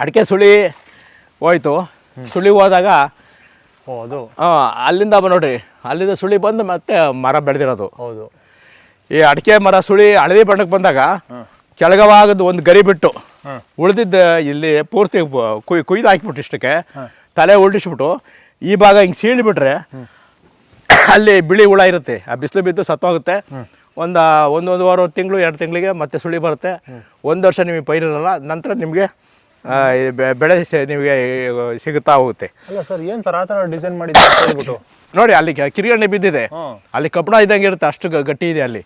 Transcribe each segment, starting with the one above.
ಅಡಿಕೆ ಸುಳಿ ಹೋಯ್ತು. ಸುಳಿ ಹೋದಾಗ ಹೌದು ಹಾಂ ಅಲ್ಲಿಂದ ನೋಡ್ರಿ ಅಲ್ಲಿಂದ ಸುಳಿ ಬಂದು ಮತ್ತೆ ಮರ ಬೆಳೆದಿರೋದು. ಹೌದು. ಈ ಅಡಿಕೆ ಮರ ಸುಳಿ ಹಳದಿ ಬಣ್ಣಕ್ಕೆ ಬಂದಾಗ ಕೆಳಗವಾಗದು ಒಂದು ಗರಿ ಬಿಟ್ಟು ಉಳಿದಿದ್ದ ಇಲ್ಲಿ ಪೂರ್ತಿ ಕುಯ್ ಕುಯ್ದು ಹಾಕಿಬಿಟ್ಟು ಇಷ್ಟಕ್ಕೆ. ತಲೆ ಉಲ್ಟಿಸ್ಬಿಟ್ಟು ಈ ಭಾಗ ಹಿಂಗೆ ಸೀಳಿಬಿಟ್ರೆ ಅಲ್ಲಿ ಬಿಳಿ ಹುಳ ಇರುತ್ತೆ. ಆ ಬಿಸಿಲು ಬಿದ್ದು ಸತ್ತೋಗುತ್ತೆ. ಒಂದು ಒಂದು ಒಂದೊಂದುವರೆ ತಿಂಗಳು ಎರಡು ತಿಂಗಳಿಗೆ ಮತ್ತೆ ಸುಳಿ ಬರುತ್ತೆ. ಒಂದು ವರ್ಷ ನಿಮಗೆ ಪೈರಿರಲ್ಲ ನಂತರ ನಿಮಗೆ ಬೆಳೆ ನಿಮಗೆ ಸಿಗುತ್ತಾ ಹೋಗುತ್ತೆ. ಅಲ್ಲ ಸರ್ ಏನು ಸರ್ ಆ ಥರ ಡಿಸೈನ್ ಮಾಡಿ ಹೇಳ್ಬಿಟ್ಟು? ನೋಡಿ ಅಲ್ಲಿ ಕಿರಿಗಣ್ಣೆ ಬಿದ್ದಿದೆ. ಅಲ್ಲಿ ಕಬ್ಬಣ ಇದ್ದಂಗೆ ಇರುತ್ತೆ ಅಷ್ಟು ಗಟ್ಟಿ ಇದೆ ಅಲ್ಲಿ.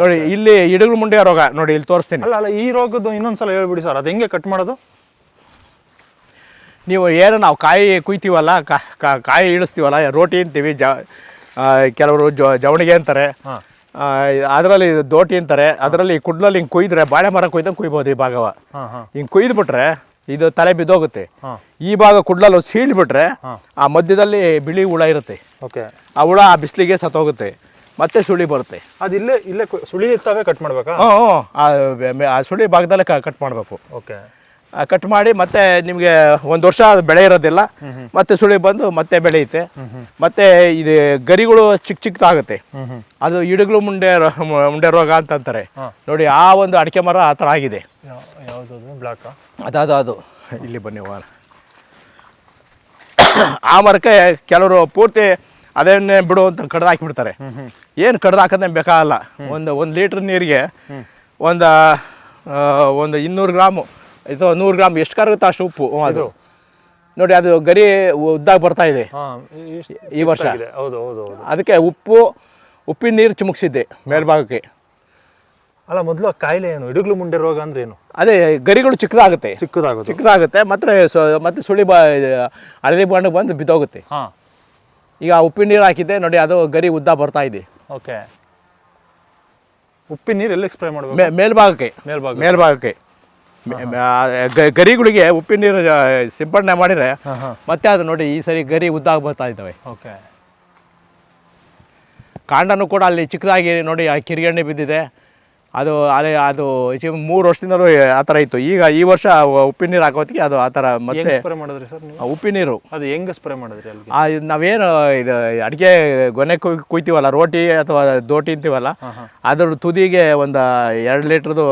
ನೋಡಿ ಇಲ್ಲಿ ಇಡಗಳು ಮುಂಡೆ ರೋಗ ನೋಡಿ ಇಲ್ಲಿ ತೋರಿಸ್ತೀನಿ. ಅಲ್ಲ ಅಲ್ಲ ಈ ರೋಗದ್ದು ಇನ್ನೊಂದ್ಸಲ ಹೇಳ್ಬಿಡಿ ಸರ್ ಅದು ಹೆಂಗೆ ಕಟ್ ಮಾಡೋದು? ನೀವು ಏನು ನಾವು ಕಾಯಿ ಕುಯ್ತೀವಲ್ಲ ಕಾಯಿ ಇಳಿಸ್ತೀವಲ್ಲ ರೋಟಿ ಅಂತೀವಿ ಜ ಕೆಲವರು ಜವಣಿಗೆ ಅಂತಾರೆ. ಹಾಂ. ಅದರಲ್ಲಿ ದೋಟಿ ಅಂತಾರೆ ಅದರಲ್ಲಿ ಕುಡ್ಲಲ್ಲಿ ಹಿಂಗೆ ಕುಯ್ದ್ರೆ ಬಾಳೆ ಮರ ಕುಯ್ದಂಗೆ ಕುಯ್ಬೋದು ಈ ಭಾಗವ. ಹಿಂಗೆ ಕುಯ್ದುಬಿಟ್ರೆ ಇದು ತಲೆ ಬಿದ್ದೋಗುತ್ತೆ. ಈ ಭಾಗ ಕುಡ್ಲಲ್ಲಿ ಸೀಳ್ಬಿಟ್ರೆ ಬಿಟ್ರೆ ಆ ಮಧ್ಯದಲ್ಲಿ ಬಿಳಿ ಹುಳ ಇರುತ್ತೆ. ಓಕೆ. ಆ ಹುಳ ಆ ಬಿಸಿಲಿಗೆ ಸತ್ತೋಗುತ್ತೆ. ಮತ್ತೆ ಸುಳಿ ಬರುತ್ತೆ. ಅದು ಇಲ್ಲೇ ಇಲ್ಲೇ ಸುಳಿ ಇರ್ತಾವೆ ಕಟ್ ಮಾಡ್ಬೇಕಾ? ಹ್ಞೂ ಆ ಸುಳಿ ಭಾಗದಲ್ಲೇ ಕಟ್ ಮಾಡಬೇಕು. ಓಕೆ. ಕಟ್ ಮಾಡಿ ಮತ್ತೆ ನಿಮಗೆ ಒಂದು ವರ್ಷ ಅದು ಬೆಳೆ ಇರೋದಿಲ್ಲ. ಮತ್ತೆ ಸುಳಿ ಬಂದು ಮತ್ತೆ ಬೆಳೆಯುತ್ತೆ. ಮತ್ತೆ ಇದು ಗರಿಗಳು ಚಿಕ್ಕ ಚಿಕ್ಕದಾಗುತ್ತೆ ಅದು ಇಡುಗ್ಲು ಮುಂಡೆ ಮುಂಡೆ ರೋಗ ಅಂತ ಅಂತಾರೆ. ನೋಡಿ ಆ ಒಂದು ಅಡಿಕೆ ಮರ ಆ ಥರ ಆಗಿದೆ. ಅದಾದ ಅದು. ಇಲ್ಲಿ ಬನ್ನಿ ಆ ಮರಕ್ಕೆ ಕೆಲವರು ಪೂರ್ತಿ ಅದನ್ನೇ ಬಿಡು ಅಂತ ಕಡ್ದು ಹಾಕಿಬಿಡ್ತಾರೆ. ಏನು ಕಡ್ದು ಹಾಕೋದೇ ಬೇಕಾಗಲ್ಲ. ಒಂದು ಒಂದು ಲೀಟ್ರ್ ನೀರಿಗೆ ಒಂದು ಒಂದು ಇನ್ನೂರು ಗ್ರಾಮು ಇದು ನೂರು ಗ್ರಾಮ್ ಎಷ್ಟು ಕರಗುತ್ತೆ ಅಷ್ಟು ಉಪ್ಪು ಅದು. ನೋಡಿ ಅದು ಗರಿ ಉದ್ದಾಗ ಬರ್ತಾ ಇದೆ. ಹಾಂ ಈ ವರ್ಷ. ಹೌದು ಹೌದು ಹೌದು. ಅದಕ್ಕೆ ಉಪ್ಪು ಉಪ್ಪಿನ ನೀರು ಚಿಮುಕ್ಸಿದ್ದೆ ಮೇಲ್ಭಾಗಕ್ಕೆ. ಅಲ್ಲ ಮೊದಲು ಕಾಯಿಲೆ ಏನು? ಇಡುಗ್ಲು ಮುಂಡೆ ರೋಗ ಅಂದ್ರೆ ಏನು? ಅದೇ ಗರಿಗಳು ಚಿಕ್ಕದಾಗುತ್ತೆ. ಚಿಕ್ಕದಾಗುತ್ತೆ ಚಿಕ್ಕದಾಗುತ್ತೆ ಮತ್ತೆ ಸೊ ಮತ್ತೆ ಸುಳಿ ಬಾ ಹಳದಿ ಬಣ್ಣ ಬಂದು ಬಿದ್ದೋಗುತ್ತೆ. ಹಾಂ. ಈಗ ಉಪ್ಪಿನ ನೀರು ಹಾಕಿದ್ದೆ ನೋಡಿ ಅದು ಗರಿ ಉದ್ದ ಬರ್ತಾ ಇದೆ. ಓಕೆ. ಉಪ್ಪಿನ ನೀರು ಎಲ್ಲಿ ಸ್ಪ್ರೇ ಮಾಡಬೇಕು? ಮೇ- ಮೇಲ್ಭಾಗಕ್ಕೆ. ಮೇಲ್ಭಾಗ ಮೇಲ್ಭಾಗಕ್ಕೆ. ಗರಿಗಳಿಗೆ ಉಪ್ಪಿನ ನೀರು ಸಿಂಪಡಣೆ ಮಾಡಿದ್ರೆ ಮತ್ತೆ ಅದು ನೋಡಿ ಈ ಸರಿ ಗರಿ ಉದ್ದಾಗ ಬರ್ತಾ ಇದ್ದಾವೆ. ಓಕೆ. ಕಾಂಡನೂ ಕೂಡ ಅಲ್ಲಿ ಚಿಕ್ಕದಾಗಿ ನೋಡಿ ಆ ಕಿರಿಗಣ್ಣೆ ಬಿದ್ದಿದೆ. ಅದು ಅದೇ ಅದು ಮೂರು ವರ್ಷದಿಂದಲೂ ಆ ಥರ ಇತ್ತು. ಈಗ ಈ ವರ್ಷ ಉಪ್ಪಿನ ನೀರು ಹಾಕೋತ್ತಿಗೆ ಅದು ಆ ಥರ ಮತ್ತೆ ಸ್ಪ್ರೇ ಮಾಡಿದ್ರಿ ಸರ್ ಉಪ್ಪಿನ ನೀರು. ಅದು ಹೆಂಗೆ ಸ್ಪ್ರೇ ಮಾಡಿದ್ರಿ ಅಲ್ಲಿ ನಾವೇನು ಇದು ಅಡಿಕೆ ಗೊನೆ ಕುಯ್ ಕುಯ್ತೀವಲ್ಲ ರೋಟಿ ಅಥವಾ ದೋಟಿ ಅಂತೀವಲ್ಲ ಅದ್ರ ತುದಿಗೆ ಒಂದು ಎರಡು ಲೀಟ್ರದು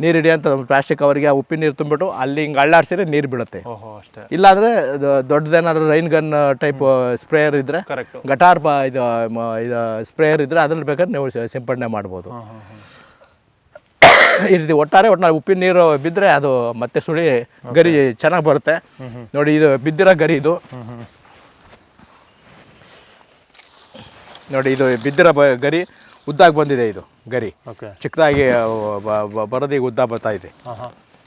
ನೀರು ಒಂದು ಪ್ಲಾಸ್ಟಿಕ್ ಕವರ್ಗೆ ಆ ಉಪ್ಪಿನ ನೀರು ತುಂಬಿಟ್ಟು ಅಲ್ಲಿ ಹಿಂಗೆ ಅಳ್ಳಾಡ್ಸಿದ್ರೆ ನೀರು ಬಿಡುತ್ತೆ ಓಹೋ ಅಷ್ಟೇ. ಇಲ್ಲಾಂದರೆ ದೊಡ್ಡದೇನಾದ್ರು ರೈನ್ ಗನ್ ಟೈಪ್ ಸ್ಪ್ರೇಯರ್ ಇದ್ರೆ ಗಟಾರ್ ಇದು ಇದು ಸ್ಪ್ರೇಯರ್ ಇದ್ರೆ ಅದ್ರಲ್ಲಿ ಬೇಕಾದ್ರೆ ನೀವು ಸಿಂಪಡಣೆ ಮಾಡ್ಬೋದು. ಈ ರೀತಿ ಒಟ್ಟಾರೆ ಒಟ್ಟಾರೆ ಉಪ್ಪಿನ ನೀರು ಬಿದ್ದರೆ ಅದು ಮತ್ತೆ ಸುಳಿ ಗರಿ ಚೆನ್ನಾಗಿ ಬರುತ್ತೆ. ನೋಡಿ ಇದು ಬಿದ್ದಿರೋ ಗರಿ ಇದು. ನೋಡಿ ಇದು ಬಿದ್ದಿರೋ ಗರಿ. ಉದ್ದಾಗಿ ಬಂದಿದೆ ಇದು ಗರಿ. ಓಕೆ. ಚಿಕ್ಕದಾಗಿ ಬರದಿ ಉದ್ದ ಬರ್ತಾ ಇದೆ.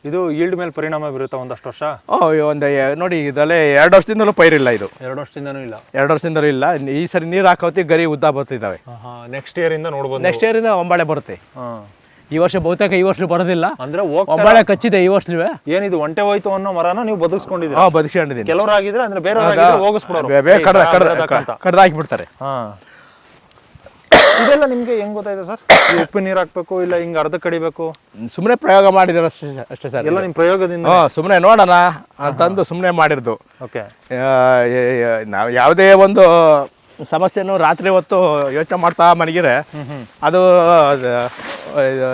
ಇದು ಈಲ್ಡ್ ಮೇಲೆ ಪರಿಣಾಮ ಬೀರುತ್ತಾ ಒಂದಷ್ಟು ವರ್ಷ? ಓ ಒಂದು ನೋಡಿ ಇದರಲ್ಲೇ ಎರಡು ವರ್ಷದಿಂದಲೂ ಪೈರಿಲ್ಲ ಇದು. ಎರಡು ವರ್ಷದಿಂದನೂ ಇಲ್ಲ. ಎರಡು ವರ್ಷದಿಂದಲೂ ಇಲ್ಲ. ಈ ಸರಿ ನೀರು ಹಾಕೋತಿ ಗರಿ ಉದ್ದ ಬರ್ತಿದ್ದಾವೆ ನೆಕ್ಸ್ಟ್ ಇಯರ್ ಇಯರಿಂದ ನೋಡ್ಬೋದು ನೆಕ್ಸ್ಟ್ ಇಯರಿಂದ ಒಂಬಳೆ ಬರುತ್ತೆ. ಹಾಂ. ಈ ವರ್ಷ ಬಹುತೇಕ ಈ ವರ್ಷ ಬರೋದಿಲ್ಲ. ಅಂದ್ರೆ ಒಂಬಳೆ ಕಚ್ಚಿದೆ ಈ ವರ್ಷ ಏನಿದು ಒಂಟೆ ಹೋಯ್ತು ಅನ್ನೋ ಮರನ ನೀವು ಬದುಕಿಸ್ಕೊಂಡಿದ್ದೀರಿ? ಹಾ ಬದುಕಿಸ್ಕೊಂಡಿದ್ದೀನಿ. ಕೆಲವರು ಆಗಿದ್ರೆ ಅಂದ್ರೆ ಬೇರೆ ಹೋಗಿಸ್ಬಿಡೋರು. ಕಡ್ದ ಏ, ಕಡ್ದ ಕಡ್ದ ಅಂತ. ಕಡ್ದು ಹಾಕಿಬಿಡ್ತಾರೆ ಹಾ. ಇದೆಲ್ಲ ನಿಮಗೆ ಹೆಂಗ್ ಗೊತ್ತಾಯ್ತು ಸರ್? ಉಪ್ಪು ನೀರು ಹಾಕ್ಬೇಕು ಇಲ್ಲ ಹಿಂಗ್ ಅರ್ಧ ಕಡಿಬೇಕು? ಸುಮ್ಮನೆ ಪ್ರಯೋಗ ಮಾಡಿದ್ರು ಅಷ್ಟೇ ಅಷ್ಟೇ ಸರ್. ಎಲ್ಲ ನಿಮ್ ಪ್ರಯೋಗದಿಂದ? ಹ್ಞೂ ಸುಮ್ಮನೆ ನೋಡೋಣ. ಅಂತಂದು ಸುಮ್ಮನೆ ಮಾಡಿರ್ದು ಓಕೆ. ನಾವು ಯಾವುದೇ ಒಂದು ಸಮಸ್ಯೆನು ರಾತ್ರಿ ಹೊತ್ತು ಯೋಚನೆ ಮಾಡ್ತಾ ಮನಗಿರೆ ಅದು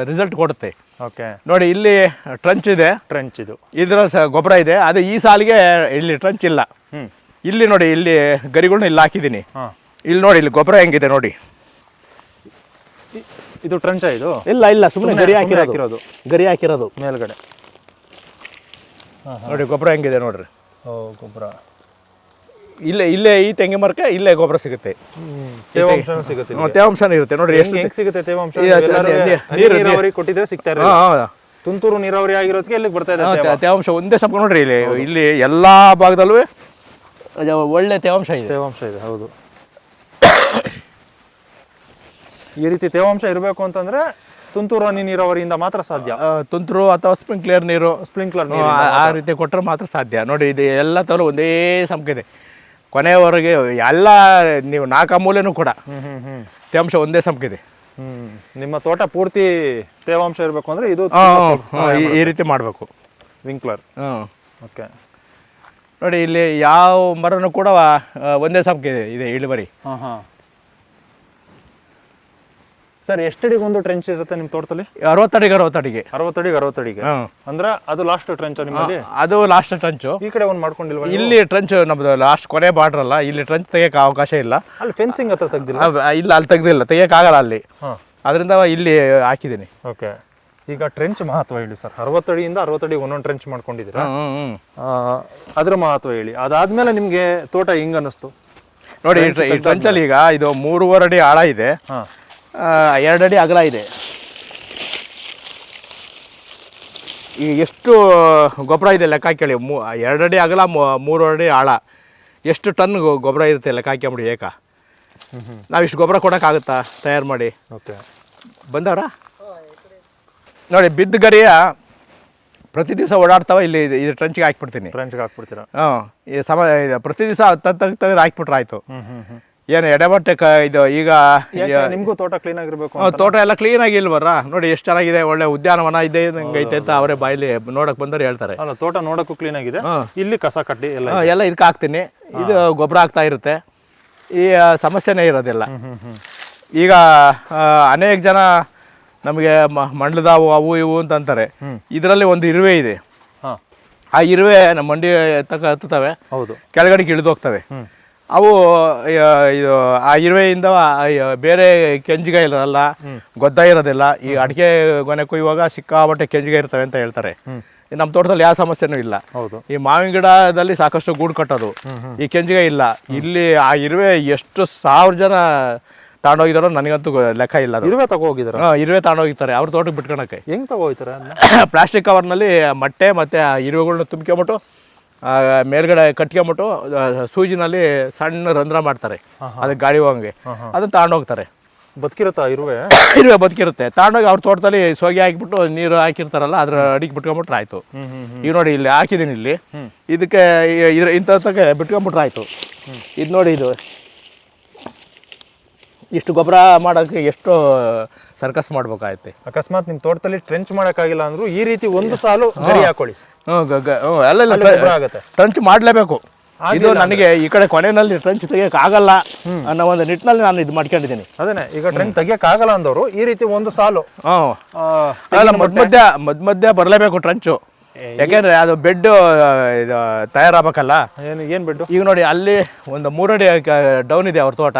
ರಿಸಲ್ಟ್ ಕೊಡುತ್ತೆ. ಓಕೆ. ನೋಡಿ ಇಲ್ಲಿ ಟ್ರಂಚ್ ಇದೆ. ಟ್ರಂಚ್ ಇದು. ಇದರ ಸ ಗೊಬ್ಬರ ಇದೆ. ಅದು ಈ ಸಾಲಿಗೆ ಇಲ್ಲಿ ಟ್ರಂಚ್ ಇಲ್ಲ. ಹ್ಮ್. ಇಲ್ಲಿ ನೋಡಿ ಇಲ್ಲಿ ಗರಿಗಳ್ನ ಇಲ್ಲಿ ಹಾಕಿದ್ದೀನಿ. ಹಾ. ಇಲ್ಲಿ ನೋಡಿ ಇಲ್ಲಿ ಗೊಬ್ಬರ ಹೆಂಗಿದೆ ನೋಡಿ. ಇದು ಟ್ರಂಚ ಇದು? ಇಲ್ಲ ಇಲ್ಲ ಸುಮ್ಮನೆ ಗರಿ ಹಾಕಿರೋದು. ಗರಿ ಹಾಕಿರೋದು. ಮೇಲ್ಗಡೆ. ನೋಡಿ ಗೊಬ್ಬರ ಹೆಂಗಿದೆ ನೋಡ್ರಿ. ಓ ಗೊಬ್ಬರ. ಇಲ್ಲೇ ಇಲ್ಲೇ ಈ ತೆಂಗಿನ ಮರಕ್ಕೆ ಇಲ್ಲೇ ಗೊಬ್ಬರ ಸಿಗುತ್ತೆ. ತೇವಾಂಶ ಸಿಗುತ್ತೆ ತೇವಾಂಶನೂ ಇರುತ್ತೆ ನೋಡ್ರಿ ಎಷ್ಟು ಹೆಂಗ್ ಸಿಗುತ್ತೆ ತೇವಾಂಶ? ನೀರಾವರಿ ಕೊಟ್ಟಿದ್ರೆ ಸಿಗ್ತಾ ತುಂತುರು ನೀರಾವರಿ ಆಗಿರೋದಕ್ಕೆ ಇಲ್ಲಿಗೆ ಬರ್ತಾ ಇದೆ ತೇವಾಂಶ? ಒಂದೇ ಸಂಪ ನೋಡ್ರಿ ಇಲ್ಲಿ. ಇಲ್ಲಿ ಎಲ್ಲಾ ಭಾಗದಲ್ಲೂ ಒಳ್ಳೆ ತೇವಾಂಶ ಇದೆ. ತೇವಾಂಶ ಇದೆ ಹೌದು. ಈ ರೀತಿ ತೇವಾಂಶ ಇರಬೇಕು ಅಂತಂದ್ರೆ ತುಂತುರು ಹನಿ ನೀರಾವರಿಯಿಂದ ಮಾತ್ರ ಸಾಧ್ಯ. ತುಂತುರು ಅಥವಾ ಸ್ಪ್ರಿಂಕ್ಲರ್ ನೀರು ಸ್ಪ್ರಿಂಕ್ಲರ್ ಆ, ಆ ರೀತಿ ಕೊಟ್ಟರೆ ಮಾತ್ರ ಸಾಧ್ಯ. ನೋಡಿ ಇದು ಎಲ್ಲ ತಲೂ ಒಂದೇ ಸಂಖ್ಯೆ ಕೊನೆಯವರೆಗೆ ಎಲ್ಲ ನೀವು ನಾಲ್ಕು ಮೂಲೆನೂ ಕೂಡ ತೇವಾಂಶ ಒಂದೇ ಸಂಖ್ಯೆ ಇದೆ. ನಿಮ್ಮ ತೋಟ ಪೂರ್ತಿ ತೇವಾಂಶ ಇರಬೇಕು ಅಂದ್ರೆ ಇದು ಈ- ರೀತಿ ಮಾಡಬೇಕು. ವಿಂಕ್ಲರ್ ಓಕೆ ನೋಡಿ ಇಲ್ಲಿ ಯಾವ ಮರನೂ ಕೂಡ ಒಂದೇ ಸಂಖ್ಯೆ ಇದೆ ಇದೆ ಇಳುವರಿ. ಹಾಂ ಹಾಂ. ಸರ್ ಎಷ್ಟಡಿಗೆ ಒಂದು ಟ್ರೆಂಚ್ ಇರುತ್ತೆ ನಿಮ್ಮ ತೋಟದಲ್ಲಿ? ಅರವತ್ತಡಿಗೆ ಅರವತ್ತಡಿಗೆ ಅರವತ್ತಡಿಗೆ ಅರವತ್ತಡಿಗೆ ಹ್ಮ್. ಅಂದ್ರೆ ಅದು ಲಾಸ್ಟ್ ಟ್ರೆಂಚ್ ನಿಮ್ಮಲ್ಲಿ? ಅದು ಲಾಸ್ಟ್ ಟ್ರಂಚು ಈ ಕಡೆ ಒಂದು ಮಾಡ್ಕೊಂಡಿಲ್ವಾ ಇಲ್ಲಿ ಟ್ರೆಂಚ್ ನಮ್ದು ಲಾಸ್ಟ್ ಕೊನೆ ಬಾರ್ಡರ್ ಅಲ್ಲ ಇಲ್ಲಿ ಟ್ರೆಂಚ್ ತೆಗಿಯಕ್ಕೆ ಅವಕಾಶ ಇಲ್ಲ. ಅಲ್ಲಿ ಫೆನ್ಸಿಂಗ್ ಹತ್ರ ತೆಗ್ದಿಲ್ಲ? ಇಲ್ಲ ಅಲ್ಲಿ ತೆಗ್ದಿಲ್ಲ ತೆಗಿಯಕ್ಕಾಗಲ್ಲ ಅಲ್ಲಿ. ಹಾಂ. ಅದರಿಂದ ಇಲ್ಲಿ ಹಾಕಿದ್ದೀನಿ. ಓಕೆ. ಈಗ ಟ್ರೆಂಚ್ ಮಹತ್ವ ಹೇಳಿ ಸರ್. ಅರವತ್ತಡಿಯಿಂದ ಅರವತ್ತಡಿ ಒಂದೊಂದು ಟ್ರೆಂಚ್ ಮಾಡ್ಕೊಂಡಿದ್ದೀರಾ? ಹ್ಮ್, ಹ್ಮ್, ಹ್ಮ್. ಆ, ಅದ್ರ ಮಹತ್ವ ಹೇಳಿ. ಅದಾದ್ಮೇಲೆ ನಿಮಗೆ ತೋಟ ಹೆಂಗ್ ಅನ್ನಿಸ್ತು ನೋಡಿ ಈ ಟ್ರಂಚಲ್ಲಿ ಈಗ ಇದು ಮೂರುವರೆ ಅಡಿ ಆಳ ಇದೆ. ಹಾಂ. ಆ, ಎರಡು ಅಡಿ ಅಗಲ ಇದೆ. ಈ ಎಷ್ಟು ಗೊಬ್ಬರ ಇದೆ ಲೆಕ್ಕ ಹಾಕೇಳಿ ಮೂ ಎರಡು ಅಡಿ ಅಗಲ ಮೂ- ಮೂರು ಅಡಿ ಆಳ. ಎಷ್ಟು ಟನ್ ಗೊಬ್ಬರ ಇರುತ್ತೆ ಲೆಕ್ಕ ಹಾಕ್ಯಂಬಿಡಿ ಏಕ? ನಾವು ಇಷ್ಟು ಗೊಬ್ಬರ ಕೊಡೋಕ್ಕಾಗುತ್ತಾ ತಯಾರು ಮಾಡಿ. ಓಕೆ ಬಂದವ್ರಾ? ನೋಡಿ ಬಿದ್ದ ಗರಿಯ ಪ್ರತಿ ದಿವಸ ಓಡಾಡ್ತಾವ ಇಲ್ಲಿ ಇದು- ಟ್ರೆಂಚ್ಗೆ ಹಾಕ್ಬಿಡ್ತೀನಿ. ಟ್ರೆಂಚ್ಗೆ ಹಾಕ್ಬಿಡ್ತೀರಾ? ಹಾಂ ಈ ಸಮ ಇದು ಪ್ರತಿ ದಿವಸ ತೆಗ್ದು ತೆಗ್ದು ತೆಗೆದು ಹಾಕ್ಬಿಟ್ರೆ ಆಯಿತು. ಹ್ಞೂ ಹ್ಞೂ ಹ್ಮ್. ಏನು ಎಡಬಟ್ಟೆ ಕ ಇದು ಈಗ ನಿಮಗೂ ತೋಟ ಕ್ಲೀನ್ ಆಗಿರ್ಬೇಕು ತೋಟ ಎಲ್ಲ ಕ್ಲೀನ್ ಆಗಿ ಇಲ್ವರ ನೋಡಿ ಎಷ್ಟು ಚೆನ್ನಾಗಿದೆ ಒಳ್ಳೆ ಉದ್ಯಾನವನ ಇದೆ ಐತೆ ಅಂತ ಅವರೇ ಬಾಯಲ್ಲಿ ನೋಡಕ್ ಬಂದವ್ರು ಹೇಳ್ತಾರೆ. ತೋಟ ನೋಡಕ್ಕೂ ಕ್ಲೀನ್ ಆಗಿದೆ. ಇಲ್ಲಿ ಕಸ ಕಟ್ಟಿ ಎಲ್ಲ ಎಲ್ಲ ಇದಕ್ಕೆ ಹಾಕ್ತೀನಿ. ಇದು ಗೊಬ್ಬರ ಆಗ್ತಾ ಇರುತ್ತೆ. ಈ ಸಮಸ್ಯೆನೇ ಇರೋದಿಲ್ಲ. ಈಗ ಅನೇಕ ಜನ ನಮಗೆ ಮಂಡ್ಲದಾವು ಅವು ಇವು ಅಂತ ಅಂತಾರೆ. ಇದರಲ್ಲಿ ಒಂದು ಇರುವೆ ಇದೆ. ಆ ಇರುವೆ ನಮ್ಮ ಮಂಡಿ ತಕ್ಕ ಹತ್ತುತ್ತವೆ. ಹೌದು. ಕೆಳಗಡೆಗೆ ಇಳಿದೋಗ್ತವೆ ಅವು ಇದು ಆ ಇರುವೆಯಿಂದ ಬೇರೆ ಕೆಂಜಿಗೆ ಇರಲ್ಲ ಗೊದ್ದ ಇರೋದಿಲ್ಲ. ಈ ಅಡಿಕೆ ಗೊನೆ ಕುಯ್ಯುವಾಗ ಸಿಕ್ಕಾಪಟ್ಟೆ ಕೆಂಜಿಗೆ ಇರ್ತವೆ ಅಂತ ಹೇಳ್ತಾರೆ. ನಮ್ಮ ತೋಟದಲ್ಲಿ ಯಾವ ಸಮಸ್ಯೆನೂ ಇಲ್ಲ. ಹೌದು. ಈ ಮಾವಿನ ಗಿಡದಲ್ಲಿ ಸಾಕಷ್ಟು ಗೂಡು ಕಟ್ಟೋದು. ಈ ಕೆಂಜಿಗೆ ಇಲ್ಲ. ಇಲ್ಲಿ ಆ ಇರುವೆ ಎಷ್ಟು ಸಾವಿರ ಜನ ತಗೊಂಡೋಗಿದಾರೋ ನನಗಂತೂ ಲೆಕ್ಕ ಇಲ್ಲ ಇರುವೆ ತಗೋ ಹೋಗಿದಾರ ಹಾ, ಇರುವೆ ತಗೊಂಡೋಗಿರ್ತಾರೆ ಅವ್ರ ತೋಟಕ್ಕೆ ಬಿಟ್ಕೊಳಕ್ಕೆ. ಹೆಂಗ್ ತಗೋಗ್ತಾರೆ ಪ್ಲಾಸ್ಟಿಕ್ ಕವರ್ನಲ್ಲಿ ಮೊಟ್ಟೆ ಮತ್ತೆ ಆ ಇರುವೆಗಳ್ನ ತುಂಬ್ಕೊಂಬಿಟ್ಟು ಮೇಲ್ಗಡೆ ಕಟ್ಕೊಂಬಿಟ್ಟು ಸೂಜಿನಲ್ಲಿ ಸಣ್ಣ ರಂಧ್ರ ಮಾಡ್ತಾರೆ. ಅದಕ್ಕೆ ಗಾಳಿ ಹೋಗಂಗೆ. ಅದನ್ನ ತಗೊಂಡೋಗ್ತಾರೆ ಬದುಕಿರುತ್ತಾ ಇರುವೆ? ಇರುವೆ ಬದುಕಿರುತ್ತೆ. ತಗೊಂಡೋಗಿ ಅವ್ರ ತೋಟದಲ್ಲಿ ಸೋಗಿ ಹಾಕಿಬಿಟ್ಟು ನೀರು ಹಾಕಿರ್ತಾರಲ್ಲ ಅದ್ರ ಅಡಿಗೆ ಬಿಟ್ಕೊಂಬಿಟ್ರೆ ಆಯ್ತು. ಈಗ ನೋಡಿ ಇಲ್ಲಿ ಹಾಕಿದ್ದೀನಿ ಇಲ್ಲಿ. ಇದಕ್ಕೆ ಇಂಥದ್ದಕ್ಕೆ ಬಿಟ್ಕೊಂಬಿಟ್ರೆ ಆಯ್ತು. ಇದು ನೋಡಿ ಇದು. ಇಷ್ಟು ಗೊಬ್ಬರ ಮಾಡೋಕ್ಕೆ ಎಷ್ಟು ಸರ್ಕಸ್ ಮಾಡ್ಬೇಕಾಯ್ತು ಅಕಸ್ಮಾತ್ ನಿಮ್ಮ ತೋಟದಲ್ಲಿ ಟ್ರೆಂಚ್ ಮಾಡೋಕ್ಕಾಗಿಲ್ಲ ಅಂದ್ರೂ ಈ ರೀತಿ ಒಂದು ಸಾಲು ಗರಿ ಹಾಕೊಳ್ಳಿ. ಅಲ್ಲಿ ಟ್ರಂಚ್ ಮಾಡಲೇಬೇಕು. ಇದು ನನಗೆ ಈ ಕಡೆ ಕೊನೆಯಲ್ಲಿ ಟ್ರಂಚ್ ತೆಗಿಯಕ್ ಆಗಲ್ಲ ಅನ್ನೋ ಒಂದು ನಿಟ್ಟಿನಲ್ಲಿ ನಾನು ಇದು ಮಾಡ್ಕೊಂಡಿದ್ದೀನಿ. ಅದೇ ಈಗ ಟ್ರಂಚ್ ತೆಗಿಯಕ್ ಆಗಲ್ಲ ಅಂದವರು ಈ ರೀತಿ ಒಂದು ಸಾಲು. ಅಲ್ಲ ಮಧ್ಯ ಮಧ್ಯ ಮಧ್ಯ ಮಧ್ಯ ಬರಲೇಬೇಕು ಟ್ರಂಚು ಯಾಕೆಂದ್ರೆ ಅದು ಬೆಡ್ ಇದು ತಯಾರಾಗಬೇಕಲ್ಲ. ಏನು ಏನ್ ಬೆಡ್ ಈಗ ನೋಡಿ ಅಲ್ಲಿ ಒಂದು ಮೂರಡಿ ಡೌನ್ ಇದೆ ಅವ್ರ ತೋಟ.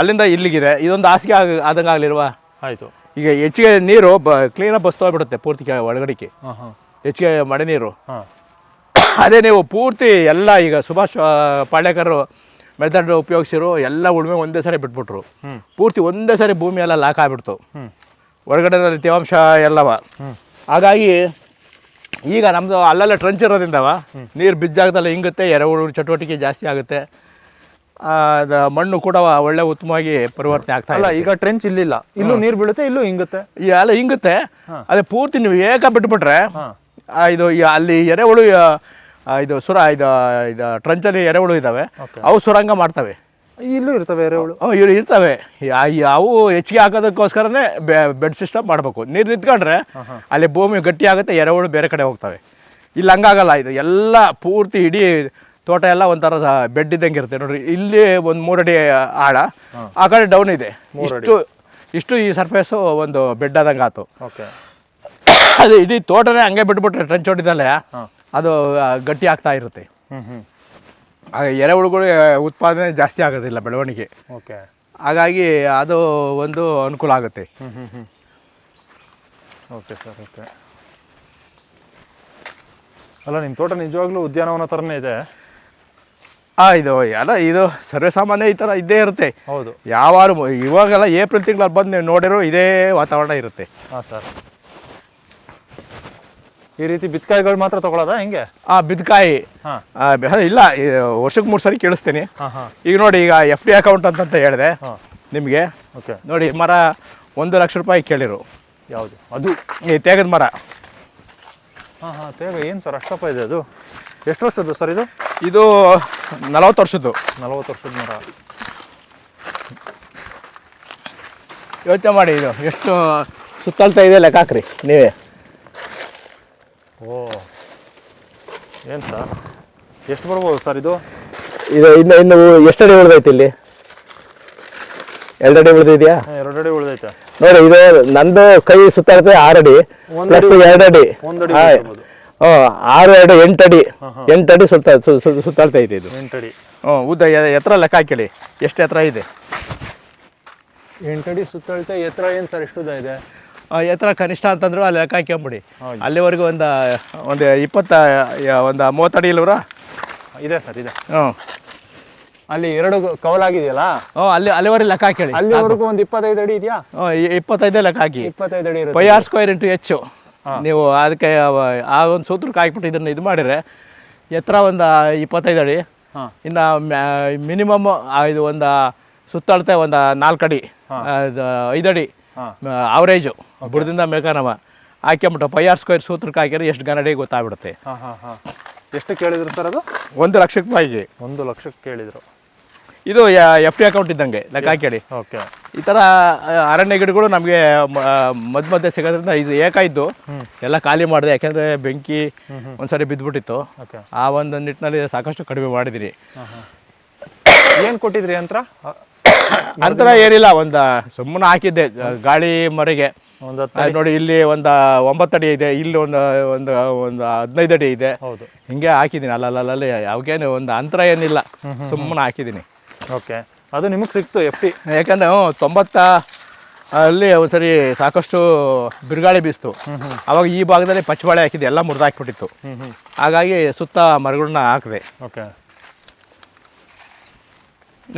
ಅಲ್ಲಿಂದ ಇಲ್ಲಿಗಿದೆ. ಇದೊಂದು ಹಾಸಿಗೆ ಆಗ ಆದಂಗೆ ಆಗ್ಲಿಲ್ವ ಆಯ್ತು. ಈಗ ಹೆಚ್ಚಿಗೆ ನೀರು ಬ ಕ್ಲೀನಾಗಿ ಬಸ್ತು ಹೋಗ್ಬಿಡುತ್ತೆ ಪೂರ್ತಿ ಒಳಗಡಿಕೆ ಹೆಚ್ಚಿಗೆ ಮಳೆ ನೀರು ಅದೇ ನೀವು ಪೂರ್ತಿ ಎಲ್ಲ ಈಗ ಸುಭಾಷ್ ಪಾಳ್ಯಕರು ಮೆಥಡ್ ಉಪಯೋಗಿಸಿರು ಎಲ್ಲ ಉಳುಮೆ ಒಂದೇ ಸಾರಿ ಬಿಟ್ಬಿಟ್ರು. ಪೂರ್ತಿ ಒಂದೇ ಸಾರಿ ಭೂಮಿ ಎಲ್ಲ ಲಾಕ್ ಆಗ್ಬಿಡ್ತು. ಹೊರಗಡೆ ತೇವಾಂಶ ಎಲ್ಲವ. ಹಾಗಾಗಿ ಈಗ ನಮ್ಮದು ಅಲ್ಲೆಲ್ಲ ಟ್ರಂಚ್ ಇರೋದ್ರಿಂದವ ನೀರು ಬಿದ್ದಾಗದಲ್ಲ ಹಿಂಗುತ್ತೆ ಎರೆಹುಳು ಚಟುವಟಿಕೆ ಜಾಸ್ತಿ ಆಗುತ್ತೆ. ಮಣ್ಣು ಕೂಡ ಒಳ್ಳೆ ಉತ್ತಮವಾಗಿ ಪರಿವರ್ತನೆ ಆಗ್ತಾ ಇಲ್ಲ ಈಗ ಟ್ರೆಂಚ್ ಇಲ್ಲಿಲ್ಲ. ಇಲ್ಲೂ ನೀರು ಬೀಳುತ್ತೆ ಇಲ್ಲೂ ಹಿಂಗುತ್ತೆ ಎಲ್ಲ ಹಿಂಗುತ್ತೆ ಅದೇ ಪೂರ್ತಿ ನೀವು ಏಕ ಬಿಟ್ಬಿಟ್ರೆ ಇದು ಅಲ್ಲಿ ಎರೆಹುಳು ಇದು ಸುರ ಇದು ಇದು ಟ್ರಂಚಲ್ಲಿ ಎರೆಹುಳು ಇದ್ದಾವೆ. ಅವು ಸುರಂಗ ಮಾಡ್ತವೆ. ಇಲ್ಲೂ ಇರ್ತವೆ ಎರೆಹುಳು? ಅವು ಇಲ್ಲಿ ಇರ್ತವೆ. ಅವು ಹೆಚ್ಚಿಗೆ ಹಾಕೋದಕ್ಕೋಸ್ಕರನೇ ಬೆಡ್ ಸಿಸ್ಟಮ್ ಮಾಡಬೇಕು. ನೀರು ನಿಂತ್ಕೊಂಡ್ರೆ ಅಲ್ಲಿ ಭೂಮಿ ಗಟ್ಟಿ ಆಗುತ್ತೆ ಎರೆಹುಳು ಬೇರೆ ಕಡೆ ಹೋಗ್ತವೆ. ಇಲ್ಲಿ ಹಂಗಾಗಲ್ಲ ಇದು. ಎಲ್ಲ ಪೂರ್ತಿ ಇಡೀ ತೋಟ ಎಲ್ಲ ಒಂಥರ ಬೆಡ್ ಇದ್ದಂಗೆ ಇರುತ್ತೆ. ನೋಡ್ರಿ ಇಲ್ಲಿ ಒಂದು ಮೂರಡಿ ಆಳ ಆ ಕಡೆ ಡೌನ್ ಇದೆ. ಇಷ್ಟು ಇಷ್ಟು ಈ ಸರ್ಫೇಸು ಒಂದು ಬೆಡ್ ಆದಂಗೆ ಆಯ್ತು ಓಕೆ. ಅದು ಇಡೀ ತೋಟನೇ ಹಂಗೆ ಬಿಟ್ಬಿಟ್ರೆ ಟ್ರೆಂಚ್ ಹೊಡಿದಲ್ಲೇ ಅದು ಗಟ್ಟಿ ಆಗ್ತಾ ಇರುತ್ತೆ. ಹ್ಮ್ ಹ್ಮ್. ಆಗ ಎರೆಹುಳುಗಳು ಉತ್ಪಾದನೆ ಜಾಸ್ತಿ ಆಗೋದಿಲ್ಲ ಬೆಳವಣಿಗೆ. ಓಕೆ. ಹಾಗಾಗಿ ಅದು ಒಂದು ಅನುಕೂಲ ಆಗುತ್ತೆ. Okay sir okay. ಅಲ್ಲ ನಿಮ್ಮ ತೋಟ ನಿಜವಾಗ್ಲೂ ಉದ್ಯಾನವನ ಥರನೇ ಇದೆ? ಆ ಇದು ಅಲ್ಲ ಇದು ಸರ್ವೇಸಾಮಾನ್ಯ ಈ ಥರ ಇದ್ದೇ ಇರುತ್ತೆ. ಹೌದು. ಯಾವಾರು ಇವಾಗೆಲ್ಲ ಏಪ್ರಿಲ್ ತಿಂಗಳಲ್ಲಿ ಬಂದು ನೀವು ನೋಡಿರೋ ಇದೇ ವಾತಾವರಣ ಇರುತ್ತೆ. ಹಾಂ ಸರ್. ಈ ರೀತಿ ಬಿತ್ಕಾಯಿಗಳು ಮಾತ್ರ ತಗೊಳ್ಳೋದಾ ಹೆಂಗೆ? ಆ ಬಿತ್ಕಾಯಿ. ಹಾಂ. ಆ, ಬೆ- ಇಲ್ಲ ವರ್ಷಕ್ಕೆ ಮೂರು ಸರಿ ಕೇಳಿಸ್ತೀನಿ. ಹಾಂ ಹಾಂ. ಈಗ ನೋಡಿ ಈಗ ಎಫ್ ಡಿ ಅಕೌಂಟ್ ಅಂತಂತ ಹೇಳಿದೆ. ಹಾಂ. ನಿಮಗೆ. ಓಕೆ. ನೋಡಿ ಮರ ಒಂದು ಲಕ್ಷ ರೂಪಾಯಿ ಕೇಳಿರು. ಯಾವುದು? ಅದು? ಈ ತೇಗದ ಮರ. ಹಾಂ ಹಾಂ ತೇಗ ಏನು ಸರ್ ಅಷ್ಟಪ್ಪ ಇದೆ ಅದು? ಎಷ್ಟು ವರ್ಷದ್ದು ಸರ್ ಇದು? ಇದು ನಲವತ್ತು ವರ್ಷದ್ದು. ನಲವತ್ತು ವರ್ಷದ ಮರ. ಯೋಚನೆ ಮಾಡಿ ಇದು. ಎಷ್ಟು ಸುತ್ತಲ್ತ ಇದೆ ಲೆಕ್ಕ ಹಾಕ್ರಿ ನೀವೇ. ಓ ಏನು ಸರ್ ಎಷ್ಟು ಬರ್ಬೋದು ಸರ್ ಇದು ಇದು ಇನ್ನು ಇನ್ನು ಎಷ್ಟಡಿ ಉಳಿದೈತಿ ಇಲ್ಲಿ? ಎರಡಡಿ ಉಳ್ದಿದ್ಯಾ? ಎರಡಡಿ ಉಳ್ದೈತೆ. ನೋಡಿ ಇದು ನಂದು ಕೈ ಸುತ್ತಾಡ್ತದೆ ಆರಡಿ ಪ್ಲಸ್ ಎರಡಡಿ. ಆರು ಎರಡು ಎಂಟಡಿ. ಎಂಟಡಿ ಸುತ್ತ ಸುತ್ತಾಡ್ತಾ ಇದೆ ಇದು. ಎಂಟಡಿ. ಹ್ಞೂ ಉದ್ದ ಎತ್ತರ ಲೆಕ್ಕ ಹಾಕಿಳಿ ಎಷ್ಟು ಎತ್ತರ ಇದೆ? ಎಂಟಡಿ ಸುತ್ತಾಡ್ತಾ ಎತ್ತರ ಏನು ಸರ್ ಎಷ್ಟು ಉದ್ದ ಇದೆ? ಎತ್ತರ ಕನಿಷ್ಠ ಅಂತಂದ್ರು ಅಲ್ಲಿ ಲೆಕ್ಕ ಹಾಕ್ಕೊಂಬಿಡಿ. ಹಾಗೆ. ಅಲ್ಲಿವರೆಗೂ ಒಂದು ಒಂದು ಇಪ್ಪತ್ತ ಒಂದು ಮೂವತ್ತಡಿ ಇಲ್ಲವ್ರ ಇದೆ ಸರ್ ಇದೆ. ಹ್ಞೂ. ಅಲ್ಲಿ ಎರಡು ಕವಲಾಗಿದೆಯಲ್ಲ ಹ್ಞೂ ಅಲ್ಲಿ ಅಲ್ಲಿವರೆಗೆ ಲೆಕ್ಕ ಹಾಕೇಳಿ ಅಲ್ಲಿವರೆಗೂ ಒಂದು ಇಪ್ಪತ್ತೈದು ಅಡಿ ಇದೆಯಾ? ಹ್ಞೂ ಇಪ್ಪತ್ತೈದೇ ಲೆಕ್ಕ ಹಾಕಿ. ಇಪ್ಪತ್ತೈದು ಅಡಿ ಪೈ ಆರ್ ಸ್ಕ್ವೇರ್ ಇಂಟು ಹೆಚ್ಚು ನೀವು ಅದಕ್ಕೆ ಆ ಒಂದು ಸೂತ್ರಕ್ಕೆ ಹಾಕ್ಬಿಟ್ಟು ಇದನ್ನು ಇದು ಮಾಡಿದರೆ ಎತ್ತರ ಒಂದು ಇಪ್ಪತ್ತೈದು ಅಡಿ ಇನ್ನು ಮಿನಿಮಮ್ ಇದು ಒಂದು ಸುತ್ತಳತೆ ಒಂದು ನಾಲ್ಕು ಅಡಿ ಅದು ಐದು ಅಡಿ ಹಾಂ. ಅವರೇಜು ಬುಡದಿಂದ ಮೇಕಾನವ ಹಾಕ್ಯಂಬಿಟ್ಟು ಪೈ ಆರ್ ಸ್ಕ್ವೇರ್ ಸೂತ್ರಕ್ಕೆ ಹಾಕಿದ್ರೆ ಎಷ್ಟು ಗನಡಿ ಗೊತ್ತಾಗ್ಬಿಡುತ್ತೆ. ಎಷ್ಟು ಕೇಳಿದ್ರು ಸರ್ ಅದು? ಒಂದು ಲಕ್ಷಕ್ಕೆ ರೂಪಾಯಿಗೆ ಒಂದು ಲಕ್ಷಕ್ಕೆ ಕೇಳಿದರು. ಇದು ಎಫ್ ಡಿ ಅಕೌಂಟ್ ಇದ್ದಂಗೆ ಲೆಕ್ಕ ಹಾಕಿ ಓಕೆ ಈ ಥರ ಅರಣ್ಯ ಗಿಡಗಳು ನಮಗೆ ಮಧ್ಯ ಮಧ್ಯೆ ಸಿಗೋದ್ರಿಂದ ಇದು ಏಕಾಯಿದ್ದು ಎಲ್ಲ ಖಾಲಿ ಮಾಡಿದೆ. ಯಾಕೆಂದರೆ ಬೆಂಕಿ ಒಂದ್ಸರಿ ಬಿದ್ದುಬಿಟ್ಟಿತ್ತು ಓಕೆ ಆ ಒಂದು ನಿಟ್ಟಿನಲ್ಲಿ ಸಾಕಷ್ಟು ಕಡಿಮೆ ಮಾಡಿದಿರಿ. ಏನು ಕೊಟ್ಟಿದ್ರಿ ಯಂತ್ರ? ಅಂತರ ಏನಿಲ್ಲ ಒಂದು ಸುಮ್ಮನೆ ಹಾಕಿದ್ದೆ ಗಾಳಿ ಮರೆಗೆ. ನೋಡಿ ಇಲ್ಲಿ ಒಂದು ಒಂಬತ್ತು ಅಡಿ ಇದೆ ಇಲ್ಲಿ ಒಂದು ಒಂದು ಒಂದು ಹದಿನೈದು ಅಡಿ ಇದೆ. ಹಿಂಗೆ ಹಾಕಿದ್ದೀನಿ ಅಲ್ಲಲ್ಲಲ್ಲಿ ಯಾವಾಗೇನು ಒಂದು ಅಂತರ ಏನಿಲ್ಲ ಸುಮ್ಮನೆ ಹಾಕಿದ್ದೀನಿ. ಓಕೆ. ಅದು ನಿಮಗೆ ಸಿಕ್ತು ಎಫ್ ಟಿ? ಯಾಕಂದ್ರೆ ತೊಂಬತ್ತ ಅಲ್ಲಿ ಒಂದ್ಸರಿ ಸಾಕಷ್ಟು ಬಿರುಗಾಳಿ ಬೀಸ್ತು. ಅವಾಗ ಈ ಭಾಗದಲ್ಲಿ ಪಚ್ಚಬಾಳೆ ಹಾಕಿದ್ದೆ ಎಲ್ಲ ಮುರಿದು ಹಾಕ್ಬಿಟ್ಟಿತ್ತು ಹ್ಞೂ ಹ್ಞೂ ಹಾಗಾಗಿ ಸುತ್ತ ಮರಗಳನ್ನ ಹಾಕಿದೆ. ಓಕೆ.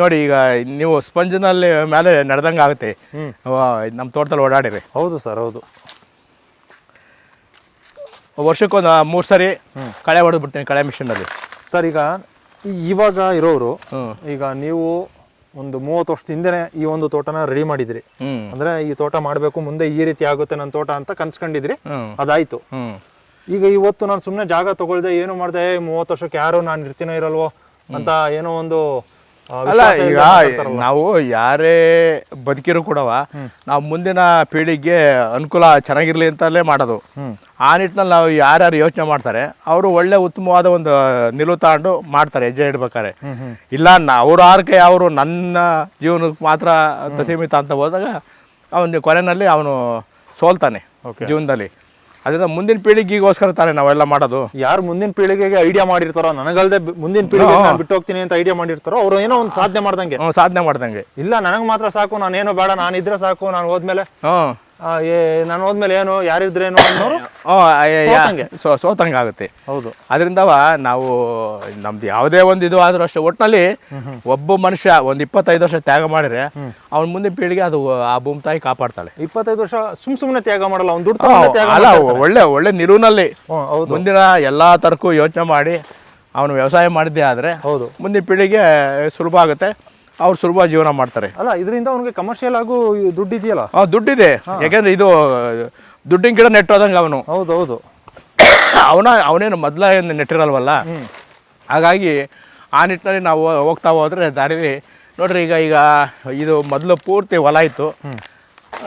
ನೋಡಿ ಈಗ ನೀವು ಸ್ಪಂಜ್ನಲ್ಲಿ ಮೇಲೆ ನಡೆದಂಗೆ ಆಗುತ್ತೆ. ನಮ್ಮ ತೋಟದಲ್ಲಿ ಓಡಾಡಿರಿ. ಹೌದು ಸರ್ ಹೌದು. ವರ್ಷಕ್ಕೊಂದು ಮೂರು ಸರಿ ಕಳೆ ಹೊಡೆದು ಬಿಡ್ತೀನಿ ಕಳೆ ಮಿಷಿನಲ್ಲಿ. ಸರ್ ಈಗ ಇವಾಗ ಇರೋರು ಈಗ ನೀವು ಒಂದು ಮೂವತ್ತು ವರ್ಷದ ಹಿಂದೆನೆ ಈ ಒಂದು ತೋಟನ ರೆಡಿ ಮಾಡಿದ್ರಿ. ಅಂದ್ರೆ ಈ ತೋಟ ಮಾಡಬೇಕು ಮುಂದೆ ಈ ರೀತಿ ಆಗುತ್ತೆ ನನ್ನ ತೋಟ ಅಂತ ಕನ್ಸ್ಕೊಂಡಿದ್ರಿ. ಅದಾಯ್ತು. ಈಗ ಇವತ್ತು ನಾನು ಸುಮ್ಮನೆ ಜಾಗ ತಗೊಳ್ದೆ ಏನು ಮಾಡಿದೆ ಮೂವತ್ತು ವರ್ಷಕ್ಕೆ ಯಾರು ನಾನು ಇರ್ತೀನೋ ಇರಲ್ವೋ ಅಂತ ಏನೋ ಒಂದು ಅಲ್ಲ ಈಗ ನಾವು ಯಾರೇ ಬದುಕಿರೋ ಕೂಡವ ನಾವು ಮುಂದಿನ ಪೀಳಿಗೆಗೆ ಅನುಕೂಲ ಚೆನ್ನಾಗಿರ್ಲಿ ಅಂತಲೇ ಮಾಡೋದು. ಆ ನಿಟ್ಟಿನಲ್ಲಿ ನಾವು ಯಾರ್ಯಾರು ಯೋಚನೆ ಮಾಡ್ತಾರೆ ಅವರು ಒಳ್ಳೆ ಉತ್ತಮವಾದ ಒಂದು ನಿಲುವು ತಗೊಂಡು ಮಾಡ್ತಾರೆ ಹೆಜ್ಜೆ ಇಡ್ಬೇಕಾರೆ ಇಲ್ಲ ಅವ್ರ ಆರ್ಕೆ ಅವರು ನನ್ನ ಜೀವನಕ್ಕೆ ಮಾತ್ರ ಸೀಮಿತ ಅಂತ ಹೋದಾಗ ಅವನ ಕೊನೆಯಲ್ಲಿ ಅವನು ಸೋಲ್ತಾನೆ. ಜೀವನದಲ್ಲಿ. ಅದರಿಂದ ಮುಂದಿನ ಪೀಳಿಗೆಗೋಸ್ಕರ ತಾನೇ ನಾವೆಲ್ಲ ಮಾಡೋದು. ಯಾರು ಮುಂದಿನ ಪೀಳಿಗೆಗೆ ಐಡಿಯಾ ಮಾಡಿರ್ತಾರೋ ನನಗಲ್ದೆ ಮುಂದಿನ ಪೀಳಿಗೆ ನಾನು ಬಿಟ್ಟು ಹೋಗ್ತೀನಿ ಅಂತ ಐಡಿಯಾ ಮಾಡಿರ್ತಾರೋ ಅವ್ರು ಏನೋ ಒಂದು ಸಾಧನೆ ಮಾಡ್ದಂಗೆ. ಸಾಧನೆ ಮಾಡ್ದಂಗೆ. ಇಲ್ಲ ನನಗೆ ಮಾತ್ರ ಸಾಕು ನಾನೇನು ಬೇಡ ನಾನಿದ್ರೆ ಇದ್ರೆ ಸಾಕು ನಾನು ಹೋದ್ಮೇಲೆ ಹ್ಞೂ ಏ ನಾನು ಹೋದ್ಮೇಲೆ ಏನು ಯಾರಿದ್ರೇನು ಅನ್ನೋರು ಸೋತಂಗೆ. ಸೊ ಸೋತಂಗೆ ಆಗುತ್ತೆ ಹೌದು ಅದರಿಂದ ನಾವು ನಮ್ದು ಯಾವುದೇ ಒಂದು ಇದು ಆದ್ರೂ ಅಷ್ಟೇ ಒಟ್ಟಿನಲ್ಲಿ ಒಬ್ಬ ಮನುಷ್ಯ ಒಂದು ಇಪ್ಪತ್ತೈದು ವರ್ಷ ತ್ಯಾಗ ಮಾಡಿದ್ರೆ ಅವ್ನ ಮುಂದಿನ ಪೀಳಿಗೆ ಅದು ಆ ಭೂಮಿ ತಾಯಿ ಕಾಪಾಡ್ತಾಳೆ. ಇಪ್ಪತ್ತೈದು ವರ್ಷ ಸುಮ್ ಸುಮ್ಮನೆ ತ್ಯಾಗ ಮಾಡಲ್ಲ ಅವ್ನು ದುಡ್ಡು ತಗೊಂಡೆ ತ್ಯಾಗ ಅಲ್ಲ ಒಳ್ಳೆ ಒಳ್ಳೆ ನಿಲುವಿನಲ್ಲಿ ಹ್ಞೂ ಹೌದು. ಮುಂದಿನ ಎಲ್ಲಾ ತರಕ್ಕೂ ಯೋಚನೆ ಮಾಡಿ ಅವನು ವ್ಯವಸಾಯ ಮಾಡಿದ್ದೆ ಆದರೆ ಹೌದು. ಮುಂದಿನ ಪೀಳಿಗೆ ಸುಲಭ ಆಗುತ್ತೆ. ಅವ್ರು ಸುಲಭ ಜೀವನ ಮಾಡ್ತಾರೆ. ಅಲ್ಲ ಇದರಿಂದ ಅವ್ನಿಗೆ ಕಮರ್ಷಿಯಲ್ ಆಗು ದುಡ್ಡು ಇದೆಯಲ್ಲ? ಆ, ದುಡ್ಡಿದೆ. ಯಾಕಂದ್ರೆ ಇದು ದುಡ್ಡಿನ ಗಿಡ ನೆಟ್ಟೋದಂಗೆ ಅವನು. ಹೌದು ಹೌದು. ಅವನ ಅವನೇನು ಮೊದಲ ಏನು ನೆಟ್ಟಿರಲ್ವಲ್ಲ? ಹಾಗಾಗಿ ಆ ನಿಟ್ಟಿನಲ್ಲಿ ನಾವು ಹೋಗ್ತಾ ಹೋದ್ರೆ ದಾರಿಲಿ ನೋಡ್ರಿ ಈಗ ಈಗ ಇದು ಮೊದಲು ಪೂರ್ತಿ ಹೊಲ ಇತ್ತು.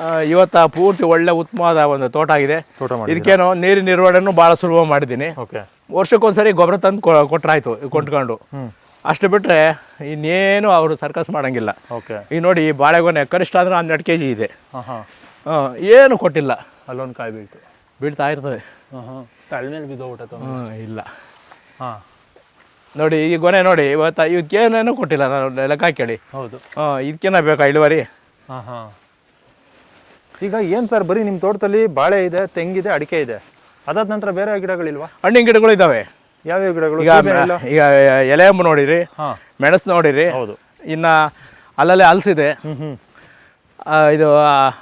ಆ, ಇವತ್ತ ಪೂರ್ತಿ ಒಳ್ಳೆ ಉತ್ತಮವಾದ ಒಂದು ತೋಟ ಆಗಿದೆ. ತೋಟ ಮಾಡಿ ಇದಕ್ಕೇನು ನೀರಿನ ನಿರ್ವಹಣೆನೂ ಭಾಳ ಸುಲಭ ಮಾಡಿದ್ದೀನಿ. ಓಕೆ. ವರ್ಷಕ್ಕೊಂದ್ಸರಿ ಗೊಬ್ಬರ ತಂದು ಕೊಟ್ರಾಯ್ತು ಕೊಂಡ್ಕೊಂಡು. ಹ್ಮ್. ಅಷ್ಟು ಬಿಟ್ಟರೆ ಇನ್ನೇನು ಅವರು ಸರ್ಕಸ್ ಮಾಡೋಂಗಿಲ್ಲ. ಓಕೆ ಈಗ ನೋಡಿ ಈ ಬಾಳೆಗೊನೆ ಕನಿಷ್ಠ ಅಂದ್ರೆ ಹನ್ನೆರಡು ಕೆ ಜಿ ಇದೆ. ಹಾಂ ಹಾಂ ಆ, ಏನು ಕೊಟ್ಟಿಲ್ಲ. ಅಲ್ಲೊಂದು ಕಾಯಿ ಬೀಳ್ತು. ಬೀಳ್ತಾ ಇರ್ತದೆ. ಹಾಂ ಹಾಂ ಬಿದ್ದು ಊಟ ಇಲ್ಲ. ಹಾಂ. ನೋಡಿ ಈ ಗೊನೆ ನೋಡಿ ಇವತ್ತು ಇದಕ್ಕೇನೇನು ಕೊಟ್ಟಿಲ್ಲ ನಾನು ಲೆಕ್ಕ ಕೇಳಿ ಹೌದು. ಹಾಂ ಇದಕ್ಕೇನ ಬೇಕಾ ಇಳುವರಿ? ಹಾಂ ಹಾಂ ಈಗ ಏನು ಸರ್ ಬರೀ ನಿಮ್ಮ ತೋಟದಲ್ಲಿ ಬಾಳೆ ಇದೆ ತೆಂಗಿದೆ ಅಡಿಕೆ ಇದೆ. ಅದಾದ ನಂತರ ಬೇರೆ ಗಿಡಗಳಿಲ್ವಾ? ಹಣ್ಣಿನ ಗಿಡಗಳು ಇದ್ದಾವೆ ಯಾವ್ಯಾವ ಗಿಡಗಳು? ಈಗ ಈಗ ಎಲೆ ಅಂಬು ನೋಡಿರಿ ಹಾಂ. ಮೆಣಸು ನೋಡಿರಿ ಹೌದು. ಇನ್ನ ಅಲ್ಲಲ್ಲೇ ಹಲಸಿದೆ ಇದು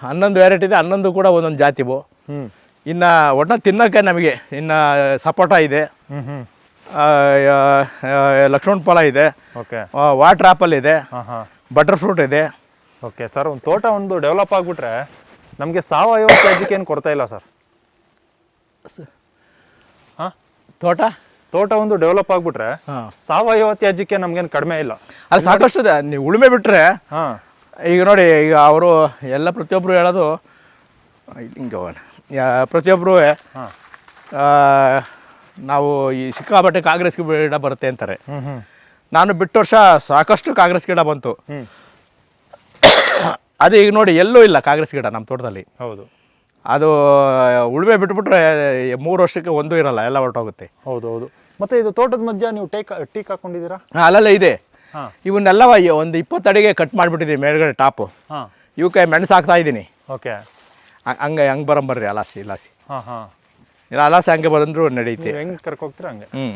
ಹನ್ನೊಂದು ವೆರೈಟಿ ಇದೆ ಹನ್ನೊಂದು ಕೂಡ ಒಂದೊಂದು ಜಾತಿವು ಹ್ಞೂ ಇನ್ನು ಒಟ್ಟು ತಿನ್ನೋಕ್ಕೆ ನಮಗೆ ಇನ್ನು ಸಪೋಟ ಇದೆ. ಲಕ್ಷ್ಮಣ ಫಲ ಇದೆ. ಓಕೆ. ವಾಟರ್ ಆಪಲ್ ಇದೆ. ಹಾಂ ಹಾಂ. ಬಟರ್ ಫ್ರೂಟ್ ಇದೆ. ಓಕೆ ಸರ್ ಒಂದು ತೋಟ ಒಂದು ಡೆವಲಪ್ ಆಗಿಬಿಟ್ರೆ ನಮಗೆ ಸಾವಯವ ಕೊಡ್ತಾ ಏನು ಇಲ್ಲ ಸರ್? ಹಾಂ? ತೋಟ? ತೋಟ ಒಂದು ಡೆವಲಪ್ ಆಗ್ಬಿಟ್ರೆ ಸಾವಯವ ತ್ಯಾಜ್ಯಕ್ಕೆ ನಮ್ಗೇನು ಕಡಿಮೆ ಇಲ್ಲ. ಅಲ್ಲಿ ಸಾಕಷ್ಟು ಇದೆ. ನೀವು ಉಳುಮೆ ಬಿಟ್ಟರೆ ಹಾಂ. ಈಗ ನೋಡಿ ಈಗ ಅವರು ಎಲ್ಲ ಪ್ರತಿಯೊಬ್ಬರು ಹೇಳೋದು ಹಿಂಗೆ ಪ್ರತಿಯೊಬ್ಬರು ನಾವು ಈ ಸಿಕ್ಕಾಪಟ್ಟೆ ಕಾಂಗ್ರೆಸ್ ಗಿಡ ಬರುತ್ತೆ ಅಂತಾರೆ. ನಾನು ಬಿಟ್ಟ ವರ್ಷ ಸಾಕಷ್ಟು ಕಾಂಗ್ರೆಸ್ ಗಿಡ ಬಂತು. ಅದು ಈಗ ನೋಡಿ ಎಲ್ಲೂ ಇಲ್ಲ ಕಾಂಗ್ರೆಸ್ ಗಿಡ ನಮ್ಮ ತೋಟದಲ್ಲಿ. ಹೌದು. ಅದು ಉಳುವೆ ಬಿಟ್ಬಿಟ್ರೆ ಮೂರು ವರ್ಷಕ್ಕೆ ಒಂದು ಇರಲ್ಲ ಎಲ್ಲ ಹೊರಟೋಗುತ್ತೆ. ಹೌದು ಹೌದು ಮತ್ತೆ ಇದು ತೋಟದ ಮಧ್ಯ ನೀವು ಟೇಕ್ ಟೀಕ್ ಹಾಕೊಂಡಿದ್ದೀರಾ? ಅಲ್ಲೆಲ್ಲ ಇದೆ. ಇವನ್ನೆಲ್ಲ ಒಂದು ಇಪ್ಪತ್ತು ಅಡಿಗೆ ಕಟ್ ಮಾಡಿಬಿಟ್ಟಿದ್ದೀನಿ ಮೇಲ್ಗಡೆ ಟಾಪು. ಇವಕ್ಕೆ ಮೆಣಸು ಹಾಕ್ತಾ ಇದ್ದೀನಿ. ಓಕೆ. ಹಂಗೆ ಹಂಗೆ ಬರಂಬರ್ರಿ ಅಲಾಸಿ ಇಲಾಸಿ. ಹಾಂ ಹಾಂ. ಇಲ್ಲ ಅಲಾಸಿ ಹಂಗೆ ಬರಂದ್ರು ನಡೀತಿ ಹೆಂಗೆ ಕರ್ಕೋಗ್ತೀರ ಕರ್ಕೊ ಹೋಗ್ತೀರಾ ಹಂಗೆ? ಹ್ಞೂ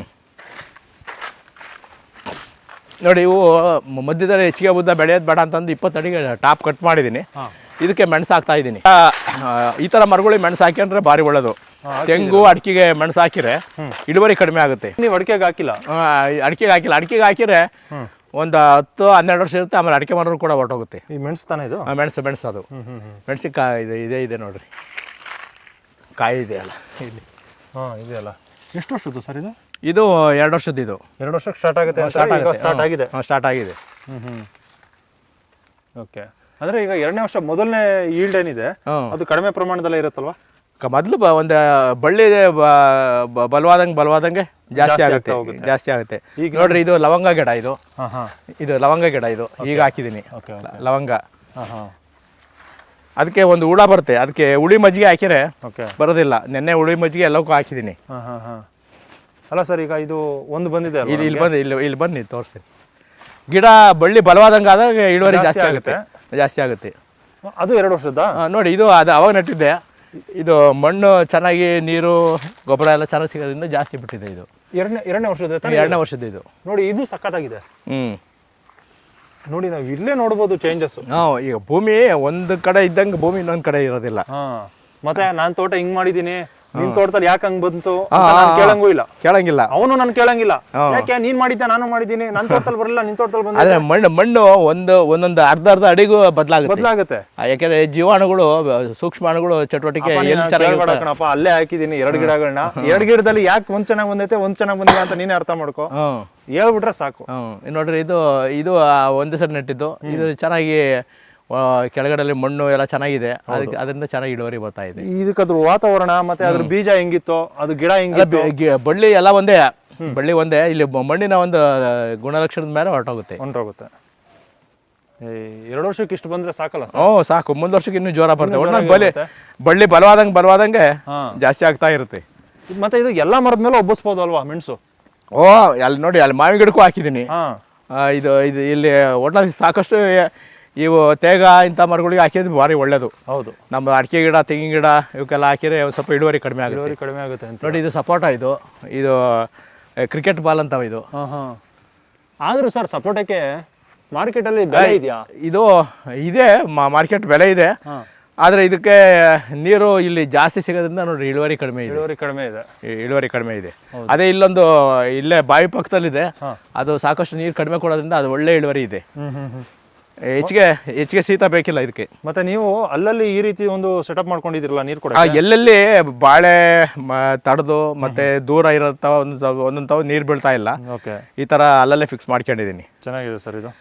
ನೋಡಿ ಇವು ಮಧ್ಯದಲ್ಲಿ ಹೆಚ್ಚಿಗೆ ಬುದ್ಧ ಬೆಳೆಯೋದು ಬೇಡ ಅಂತಂದು ಇಪ್ಪತ್ತು ಅಡಿಗೆ ಟಾಪ್ ಕಟ್ ಮಾಡಿದ್ದೀನಿ ಹಾ. ಇದಕ್ಕೆ ಮೆಣಸು ಹಾಕ್ತಾ ಇದ್ದೀನಿ. ಈ ಥರ ಮರಗಳಿಗೆ ಮೆಣಸು ಹಾಕ್ಯಂಡ್ರೆ ಭಾರಿ ಒಳ್ಳೆಯದು ತೆಂಗು ಅಡಿಕೆಗೆ ಮೆಣಸು ಹಾಕಿದ್ರೆ ಇಳುವರಿ ಕಡಿಮೆ ಆಗುತ್ತೆ. ನೀವು ಅಡಿಕೆಗೆ ಹಾಕಿಲ್ಲ? ಅಡಿಕೆಗೆ ಹಾಕಿಲ್ಲ. ಅಡಿಕೆಗೆ ಹಾಕಿದ್ರೆ ಒಂದು ಹತ್ತು ಹನ್ನೆರಡು ವರ್ಷ ಇರುತ್ತೆ ಆಮೇಲೆ ಅಡಿಕೆ ಮರಗಳು ಕೂಡ ಹೊರಟೋಗುತ್ತೆ ಈ ಮೆಣಸು ತಾನೇ ಇದು? ಮೆಣಸು ಮೆಣಸು ಅದು. ಹ್ಮ್ ಮೆಣಸಿನಕಾಯಿ ಇದೆ ಇದೇ ಇದೆ ನೋಡ್ರಿ. ಕಾಯಿ ಇದೆ ಅಲ್ಲ ಇಲ್ಲಿ. ಹಾಂ ಇದೆಯಲ್ಲ. ಎಷ್ಟು ವರ್ಷದ್ದು ಸರ್ ಇದು? ಇದು ಎರಡು ವರ್ಷದ್ದು ಇದು ಎರಡು ವರ್ಷಕ್ಕೆ ಸ್ಟಾರ್ಟ್ ಆಗುತ್ತೆ ಸ್ಟಾರ್ಟ್ ಸ್ಟಾರ್ಟ್ ಆಗಿದೆ. ಸ್ಟಾರ್ಟ್ ಆಗಿದೆ. ಹ್ಮ್ ಹ್ಮ್. ಓಕೆ ಅಂದ್ರೆ ಈಗ ಎರಡನೇ ವರ್ಷ ಮೊದಲನೇ ಈಲ್ಡ್ ಏನಿದೆ ಅದು ಕಡಿಮೆ ಪ್ರಮಾಣದಲ್ಲೇ ಇರುತ್ತಲ್ವಾ? ಮೊದಲು ಒಂದು ಬಳ್ಳಿ ಬಲವಾದಂಗೆ ಬಲವಾದಂಗೆ ಜಾಸ್ತಿ ಆಗುತ್ತೆ. ಜಾಸ್ತಿ ಆಗುತ್ತೆ. ಈಗ- ನೋಡ್ರಿ ಇದು ಲವಂಗ ಗಿಡ ಇದು. ಇದು ಲವಂಗ ಗಿಡ ಇದು. ಈಗ ಹಾಕಿದೀನಿ. ಲವಂಗ. ಅದಕ್ಕೆ ಒಂದು ಹುಳ ಬರುತ್ತೆ. ಅದಕ್ಕೆ ಹುಳಿ ಮಜ್ಜಿಗೆ ಹಾಕಿದ್ರೆ ಬರೋದಿಲ್ಲ. ನಿನ್ನೆ ಹುಳಿ ಮಜ್ಜಿಗೆ ಎಲ್ಲಕ್ಕೂ ಹಾಕಿದ್ದೀನಿ ಅಲ್ಲ ಸರ್ ಈಗ ಇದು ಒಂದು ಬಂದಿದೆ ಇಲ್ಲಿ ಇಲ್ಲಿ ಬಂದು ಇಲ್ಲಿ ಇಲ್ಲಿ ಬನ್ನಿ ತೋರಿಸ್ತೀನಿ. ಗಿಡ ಬಳ್ಳಿ ಬಲವಾದಂಗೆ ಆದಾಗ ಇಳುವರಿ ಜಾಸ್ತಿ ಆಗುತ್ತೆ. ಜಾಸ್ತಿ ಆಗುತ್ತೆ. ಅದು ಎರಡು ವರ್ಷದ ನೋಡಿ ಇದು ಅದು ಅವಾಗ ನೆಟ್ಟಿದ್ದೆ. ಇದು ಮಣ್ಣು ಚೆನ್ನಾಗಿ ನೀರು ಗೊಬ್ಬರ ಎಲ್ಲ ಚೆನ್ನಾಗಿ ಸಿಗೋದ್ರಿಂದ ಜಾಸ್ತಿ ಬಿಟ್ಟಿದೆ ಇದು. ಎರಡನೇ ಎರಡನೇ ವರ್ಷದ? ಎರಡನೇ ವರ್ಷದ ಇದು. ನೋಡಿ ಇದು ಸಖತ್ತಾಗಿದೆ. ಹ್ಞೂ ನೋಡಿ ನಾವು ಇಲ್ಲೇ ನೋಡ್ಬೋದು ಚೇಂಜಸ್ ಹಾಂ ಈಗ ಭೂಮಿ ಒಂದು ಕಡೆ ಇದ್ದಂಗೆ ಭೂಮಿ ಇನ್ನೊಂದು ಕಡೆ ಇರೋದಿಲ್ಲ. ಹಾಂ ಮತ್ತೆ ನಾನು ತೋಟ ಹಿಂಗೆ ಮಾಡಿದೀನಿ. ನಿನ್ ತೋಟದಲ್ಲಿ ಯಾಕೆ ಹಂಗ್ ಬಂತು ಕೇಳಂಗೂ ಇಲ್ಲ. ಕೇಳಂಗಿಲ್ಲ. ಅವನು ನಾನು ಕೇಳಂಗಿಲ್ಲ. ಯಾಕೆ ನೀನ್ ಮಾಡಿದ್ದೆ ನಾನು ಮಾಡಿದ್ದೀನಿ ನನ್ನ ತೋಟದಲ್ಲಿ ಬರಲ್ಲ ನಿನ್ ತೋಟದಲ್ಲಿ ಬಂದ ಆದರೆ ಮಣ್ಣು ಮಣ್ಣು ಒಂದು ಒಂದೊಂದು ಅರ್ಧ ಅರ್ಧ ಅಡಿಗೂ ಬದಲಾಗುತ್ತೆ. ಬದಲಾಗುತ್ತೆ. ಯಾಕಂದ್ರೆ ಜೀವಾಣುಗಳು ಸೂಕ್ಷ್ಮಾಣುಗಳು ಚಟುವಟಿಕೆ ಕಣಪ್ಪ ಅಲ್ಲೇ ಹಾಕಿದೀನಿ ಎರಡು ಗಿಡಗಳನ್ನ ಎರಡು ಗಿಡದಲ್ಲಿ ಯಾಕೆ ಒಂದ್ ಚೆನ್ನಾಗ್ ಬಂದೈತೆ ಒಂದ್ ಚೆನ್ನಾಗಿ ಬಂದಿಲ್ಲ ಅಂತ ನೀನೇ ಅರ್ಥ ಮಾಡ್ಕೋ. ಹೇಳ್ಬಿಟ್ರೆ ಸಾಕು. ನೋಡ್ರಿ ಇದು ಇದು ಒಂದೇ ಸರಿ ನೆಟ್ಟಿದ್ದು. ಇದು ಚೆನ್ನಾಗಿ ಆ, ಕೆಳಗಡೆಲ್ಲಿ ಮಣ್ಣು ಎಲ್ಲ ಚೆನ್ನಾಗಿದೆ. ಅದಕ್ಕೆ ಅದರಿಂದ ಚೆನ್ನಾಗಿ ಇಳುವರಿ ಬರ್ತಾ ಇದೆ. ಇದಕ್ಕೆ ಅದ್ರ ವಾತಾವರಣ ಮತ್ತೆ ಅದ್ರ ಬೀಜ ಹೆಂಗಿತ್ತು ಅದು ಗಿಡ ಹೆಂಗಿತ್ತು? ಬಳ್ಳಿ ಎಲ್ಲ ಒಂದೇ. ಬಳ್ಳಿ ಒಂದೇ. ಇಲ್ಲಿ ಮಣ್ಣಿನ ಒಂದು ಗುಣಲಕ್ಷಣದ ಮೇಲೆ ಹೊರಟೋಗುತ್ತೆ. ಹೊಂಟೋಗುತ್ತೆ. ಎರಡು ವರ್ಷಕ್ಕೆ ಇಷ್ಟು ಬಂದ್ರೆ ಸಾಕಲ್ಲ ಓ ಸಾಕು. ಮುಂದ್ ವರ್ಷಕ್ಕೆ ಇನ್ನೂ ಒಟ್ನಲ್ಲಿ ಜೋರಾಗಿ ಬಳ್ಳಿ ಬಳ್ಳಿ ಬಲವಾದಂಗೆ ಬಲವಾದಂಗೆ ಜಾಸ್ತಿ ಆಗ್ತಾ ಇರುತ್ತೆ. ಮತ್ತೆ ಇದು ಎಲ್ಲಾ ಮರದ ಮೇಲೆ ಒಬ್ಬಿಸ್ಬೋದು ಅಲ್ವಾ ಮೆಣಸು? ಓ ಅಲ್ಲಿ ನೋಡಿ ಅಲ್ಲಿ ಮಾವಿನ ಗಿಡಕ್ಕೂ ಹಾಕಿದ್ದೀನಿ. ಇದು ಇದು ಇಲ್ಲಿ ಒಟ್ನಲ್ಲಿ ಸಾಕಷ್ಟು ಇವು ತೇಗ ಇಂಥ ಮರಗಳಿಗೆ ಹಾಕಿದ್ರೆ ಭಾರಿ ಒಳ್ಳೇದು. ಹೌದು. ನಮ್ಮ ಅಡಿಕೆ ಗಿಡ ತೆಂಗಿನ ಗಿಡ ಇವಕ್ಕೆಲ್ಲ ಹಾಕಿದ್ರೆ ಸ್ವಲ್ಪ ಇಳುವರಿ ಕಡಿಮೆ ಆಗುತ್ತೆ. ಇಳುವರಿ ಕಡಿಮೆ ಆಗುತ್ತೆ ಅಂತ. ನೋಡಿ ಇದು ಸಪೋಟ ಇದು. ಇದು ಕ್ರಿಕೆಟ್ ಬಾಲ್ ಅಂತ ಇದು. ಆದರೂ ಸರ್ ಸಪೋಟಕ್ಕೆ ಮಾರ್ಕೆಟಲ್ಲಿ ಬೆಲೆ ಇದೆಯಾ? ಇದು ಇದೆ ಮಾರ್ಕೆಟ್ ಬೆಲೆ ಇದೆ. ಆದರೆ ಇದಕ್ಕೆ ನೀರು ಇಲ್ಲಿ ಜಾಸ್ತಿ ಸಿಗೋದ್ರಿಂದ ನೋಡಿ ಇಳುವರಿ ಕಡಿಮೆ ಇದೆ. ಇಳುವರಿ ಕಡಿಮೆ ಇದೆ. ಇಳುವರಿ ಕಡಿಮೆ ಇದೆ. ಅದೇ ಇಲ್ಲೊಂದು ಇಲ್ಲೇ ಬಾವಿ ಪಕ್ಕದಲ್ಲಿದೆ. ಅದು ಸಾಕಷ್ಟು ನೀರು ಕಡಿಮೆ ಕೊಡೋದ್ರಿಂದ ಅದು ಒಳ್ಳೆ ಇಳುವರಿ ಇದೆ. ಹೆಚ್ಚಿಗೆ ಹೆಚ್ಚಿಗೆ ಶೀತ ಬೇಕಿಲ್ಲ ಇದಕ್ಕೆ. ಮತ್ತೆ ನೀವು ಅಲ್ಲಲ್ಲಿ ಈ ರೀತಿ ಒಂದು ಸೆಟಪ್ ಮಾಡ್ಕೊಂಡಿದಿರಲ್ಲ ನೀರು ಕೂಡ ಎಲ್ಲೆಲ್ಲಿ ಬಾಳೆ ತಡೆದು ಮತ್ತೆ ದೂರ ಇರತ್ತವ ಒಂದು ಒಂದೊಂದು ತಾವು ನೀರು ಬೀಳ್ತಾ ಇಲ್ಲ. ಓಕೆ. ಈ ಥರ ಅಲ್ಲಲ್ಲೇ ಫಿಕ್ಸ್ ಮಾಡ್ಕೊಂಡಿದ್ದೀನಿ. ಚೆನ್ನಾಗಿದೆ ಸರ್ ಇದು.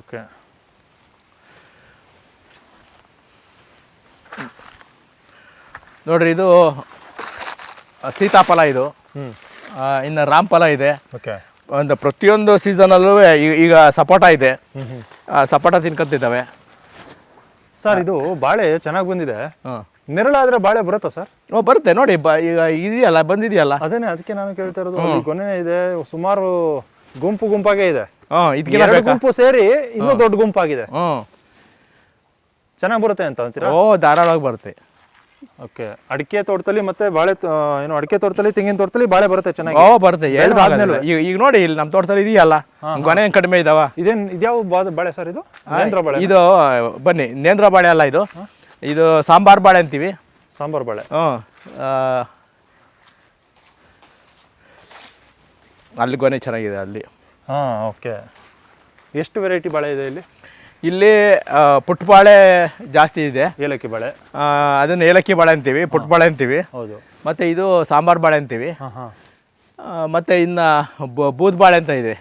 ಓಕೆ. ನೋಡ್ರಿ ಇದು ಸೀತಾಫಲ ಇದು. ಆ, ಇನ್ನು ರಾಮಫಲ ಇದೆ. ಓಕೆ ಒಂದು ಪ್ರತಿಯೊಂದು ಸೀಸನಲ್ಲೂ ಈಗ ಸಪೋಟ ಇದೆ. ಸಪೋಟ ತಿನ್ಕೊಂತಿದ್ದಾವೆ ಸರ್ ಇದು ಬಾಳೆ ಚೆನ್ನಾಗಿ ಬಂದಿದೆ. ನೆರಳಾದ್ರೆ ಬಾಳೆ ಬರುತ್ತಾ ಸರ್ ಓ ಬರುತ್ತೆ ನೋಡಿ ಈಗ ಇದೆಯಲ್ಲ ಬಂದಿದೆಯಲ್ಲ. ಅದನ್ನೇ ಅದಕ್ಕೆ ನಾನು ಕೇಳ್ತಾ ಇರೋದು ಕೊನೆ ಇದೆ ಸುಮಾರು ಗುಂಪು ಗುಂಪಾಗೇ ಇದೆ. ಗುಂಪು ಸೇರಿ ಇನ್ನೂ ದೊಡ್ಡ ಗುಂಪಾಗಿದೆ. ಚೆನ್ನಾಗಿ ಬರುತ್ತೆ ಅಂತ ಅಂತೀರಾ? ಓ ಧಾರಾಳವಾಗಿ ಬರುತ್ತೆ. ಓಕೆ. ಅಡಿಕೆ ತೋಟದಲ್ಲಿ ಮತ್ತೆ ಬಾಳೆ ತ- ಏನು ಅಡಿಕೆ ತೋಟದಲ್ಲಿ ತೆಂಗಿನ ತೋಟದಲ್ಲಿ ಬಾಳೆ ಬರುತ್ತೆ ಚೆನ್ನಾಗಿ? ಓ ಬರುತ್ತೆ. ಬೆಳ್ದಾದ್ಮೇಲೆ? ಈಗ ಈಗ ನೋಡಿ ಇಲ್ಲಿ ನಮ್ಮ ತೋಟದಲ್ಲಿ ಇದೆಯಲ್ಲ. ಗೊನೆ ಕಡಿಮೆ ಇದಾವ? ಇದೇನ್ ಇದ್ಯಾವ ಬಾ- ಬಾಳೆ ಸರ್ ಇದು? ನೇಂದ್ರ ಬಾಳೆ ಇದು ಬನ್ನಿ ನೇಂದ್ರ ಬಾಳೆ ಅಲ್ಲ ಇದು. ಇದು ಸಾಂಬಾರ್ ಬಾಳೆ ಅಂತೀವಿ. ಸಾಂಬಾರ್ ಬಾಳೆ. ಹ್ಞೂ. ಆ, ಅಲ್ಲಿ ಗೊನೆ ಚೆನ್ನಾಗಿದೆ ಅಲ್ಲಿ. ಹಾ ಓಕೆ. ಎಷ್ಟು ವೆರೈಟಿ ಬಾಳೆ ಇದೆ ಇಲ್ಲಿ? ಇಲ್ಲಿ ಪುಟ್ಬಾಳೆ ಜಾಸ್ತಿ ಇದೆ. ಏಲಕ್ಕಿ ಬಾಳೆ. ಅದನ್ನ ಏಲಕ್ಕಿ ಬಾಳೆ ಅಂತೀವಿ ಪುಟ್ಬಾಳೆ ಅಂತೀವಿ. ಹೌದು. ಮತ್ತು ಇದು ಸಾಂಬಾರ್ ಬಾಳೆ ಅಂತೀವಿ. ಮತ್ತೆ ಇನ್ನು ಬೂದ್ ಬಾಳೆ ಅಂತ ಇದೆ.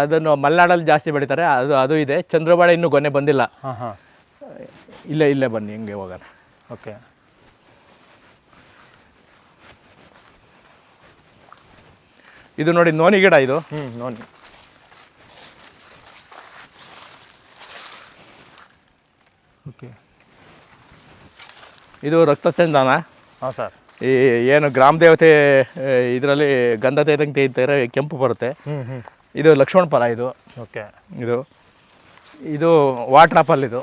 ಅದನ್ನು ಮಲೆನಾಡಲ್ಲಿ ಜಾಸ್ತಿ ಬೆಳೀತಾರೆ ಅದು ಅದು ಇದೆ. ಚಂದ್ರಬಾಳೆ ಇನ್ನೂ ಗೊನೆ ಬಂದಿಲ್ಲ. ಹಾ ಹಾ. ಇಲ್ಲೇ ಇಲ್ಲೇ ಬನ್ನಿ ಹಿಂಗೆ ಹೋಗೋಣ. ಓಕೆ. ಇದು ನೋಡಿ ನೋನಿ ಗಿಡ ಇದು. ಹ್ಞೂ ನೋಡಿ ಓಕೆ ಇದು ರಕ್ತಚಂದನ? ಹಾಂ ಸರ್ ಈ ಏನು ಗ್ರಾಮ ದೇವತೆ ಇದರಲ್ಲಿ ಗಂಧ ತೇದಂಗೆ ತೆಗಿತಾರೆ ಕೆಂಪು ಬರುತ್ತೆ. ಹ್ಞೂ ಹ್ಞೂ ಇದು ಲಕ್ಷ್ಮಣ ಫಲ ಇದು. ಓಕೆ ಇದು ಇದು ವಾಟರ್ ಆಪಲ್ ಇದು.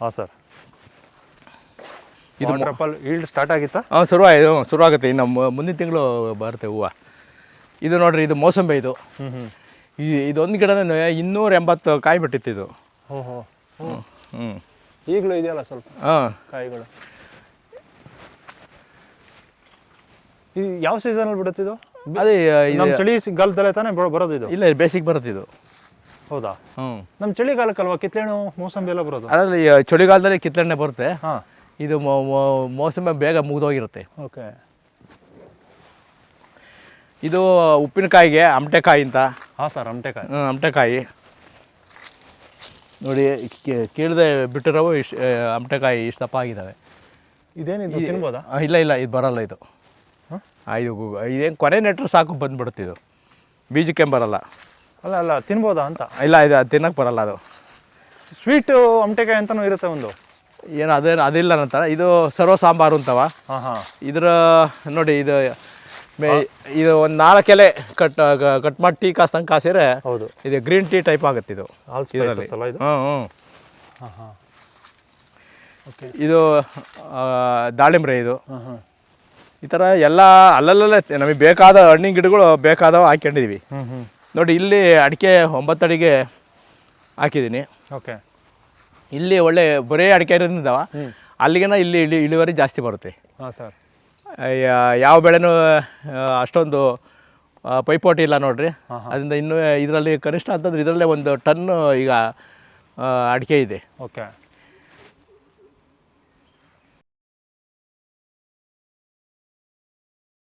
ಹಾಂ ಸರ್ ಇದು ಆಪಲ್ ಟ್ರಪಲ್ ಈಲ್ಡ್ ಸ್ಟಾರ್ಟ್ ಆಗಿತ್ತಾ? ಹಾಂ ಶುರು ಇದು ಶುರುವಾಗುತ್ತೆ. ಇನ್ನು ಮು- ಮುಂದಿನ ತಿಂಗಳು ಬರುತ್ತೆ ಹೂವು. ಇದು ನೋಡಿರಿ ಇದು ಮೋಸಂಬಿ ಇದು. ಹ್ಞೂ ಹ್ಞೂ ಈ ಇದೊಂದು ಗಿಡನೇ ಇನ್ನೂರ ಎಂಬತ್ತು ಕಾಯಿ ಬಿಟ್ಟಿತ್ತು ಇದು. ಹ್ಞೂ ಹ್ಞೂ ಈಗಲೂ ಇದೆಯಲ್ಲ ಸ್ವಲ್ಪ ಹಾಂ. ಕಾಯಿಗಳು. ಇದು ಯಾವ ಸೀಸನಲ್ಲಿ ಬಿಡುತ್ತೆ ಇದು? ಅದೇ ಇದು ನಮ್ಮ ಚಳಿ ಗಾಲದಲ್ಲೇ ತಾನೇ ಬರೋ- ಬರೋದು ಇದು? ಇಲ್ಲ ಬೇಸಿಗೆ ಬರುತ್ತೆ ಇದು. ಹೌದಾ? ಹ್ಞೂ. ನಮ್ಮ ಚಳಿಗಾಲಕ್ಕಲ್ವಾ? ಕಿತ್ಲೆಣ್ಣು ಮೋಸಂಬಿ ಎಲ್ಲ ಬರೋದು? ಅದರಲ್ಲಿ ಚಳಿಗಾಲದಲ್ಲಿ ಕಿತ್ತಳೆ ಬರುತ್ತೆ. ಹಾಂ. ಇದು ಮೊ- ಮೊ- ಮೋಸಂಬಿ ಬೇಗ ಮುಗಿದೋಗಿರುತ್ತೆ. ಓಕೆ. ಇದು ಉಪ್ಪಿನಕಾಯಿಗೆ ಅಮಟೆಕಾಯಿ ಅಂತ. ಹಾಂ ಸರ್ ಅಮಟೆಕಾಯಿ. ಹ್ಮ್, ಅಮಟೆಕಾಯಿ. ನೋಡಿ ಕೇಳಿದೆ ಬಿಟ್ಟಿರೋವು ಇಷ್ಟು ಅಮಟೆಕಾಯಿ ಇಷ್ಟು ದಪ್ಪ ಆಗಿದ್ದಾವೆ ಇದೇನಿದು? ತಿನ್ಬೋದಾ? ಇಲ್ಲ ಇಲ್ಲ ಇದು ಬರಲ್ಲ ಇದು. ಹಾಂ? ಇದು ಇದೇನು ಕೊನೆ ನೆಟ್ರು ಸಾಕು ಬಂದ್ಬಿಡುತ್ತೆ ಇದು. ಬೀಜಕ್ಕೆ ಬರಲ್ಲ ಅಲ್ಲ ಅಲ್ಲ ತಿನ್ಬೋದಾ ಅಂತ? ಇಲ್ಲ ಇದು ಅದು ತಿನ್ನಕ್ಕೆ ಬರಲ್ಲ ಅದು. ಸ್ವೀಟು ಅಮಟೆಕಾಯಿ ಅಂತಲೂ ಇರುತ್ತೆ ಒಂದು. ಏನು ಅದೇನು ಅದಿಲ್ಲ ನಂತರ. ಇದು ಸರ್ವ ಸಾಂಬಾರು ಅಂತವ. ಹಾಂ ಹಾಂ. ಇದರ ನೋಡಿ ಇದು ಇದು ಒಂದು ನಾಲ್ಕು ಎಲೆ ಕಟ್ ಕಟ್ ಮಾಡಿ ಟೀ ಕಾಸ್ತಂಗೆ ಕಾಸಿದ್ರೆ ಹೌದು. ಇದು ಗ್ರೀನ್ ಟೀ ಟೈಪ್ ಆಗುತ್ತೆ ಇದು. ಹ್ಞೂ ಹ್ಞೂ ಹಾಂ ಹಾಂ ಓಕೆ. ಇದು ದಾಳಿಂಬ್ರೆ ಇದು. ಹಾಂ ಹಾಂ ಈ ಥರ ಎಲ್ಲ ಅಲ್ಲಲ್ಲೇ ನಮಗೆ ಬೇಕಾದ ಹಣ್ಣಿನ ಗಿಡಗಳು ಬೇಕಾದವು ಹಾಕೊಂಡಿದೀವಿ ನೋಡಿ ಇಲ್ಲಿ ಅಡಿಕೆ ಒಂಬತ್ತು ಅಡಿಗೆ ಹಾಕಿದ್ದೀನಿ ಓಕೆ. ಇಲ್ಲಿ ಒಳ್ಳೆ ಬರೇ ಅಡಿಕೆ ಇರೋದ್ರಿಂದ ಅಲ್ಲಿಗೆನ ಇಲ್ಲಿ ಇಳಿ ಇಳುವರಿ ಜಾಸ್ತಿ ಬರುತ್ತೆ. ಹಾಂ ಸರ್. ಯಾವ ಬೆಳೆನೂ ಅಷ್ಟೊಂದು ಪೈಪೋಟಿ ಇಲ್ಲ ನೋಡ್ರಿ. ಅದರಿಂದ ಇನ್ನೂ ಇದರಲ್ಲಿ ಕನಿಷ್ಠ ಅಂತಂದ್ರೆ ಇದರಲ್ಲೇ ಒಂದು ಟನ್ ಈಗ ಅಡಿಕೆ ಇದೆ. ಓಕೆ.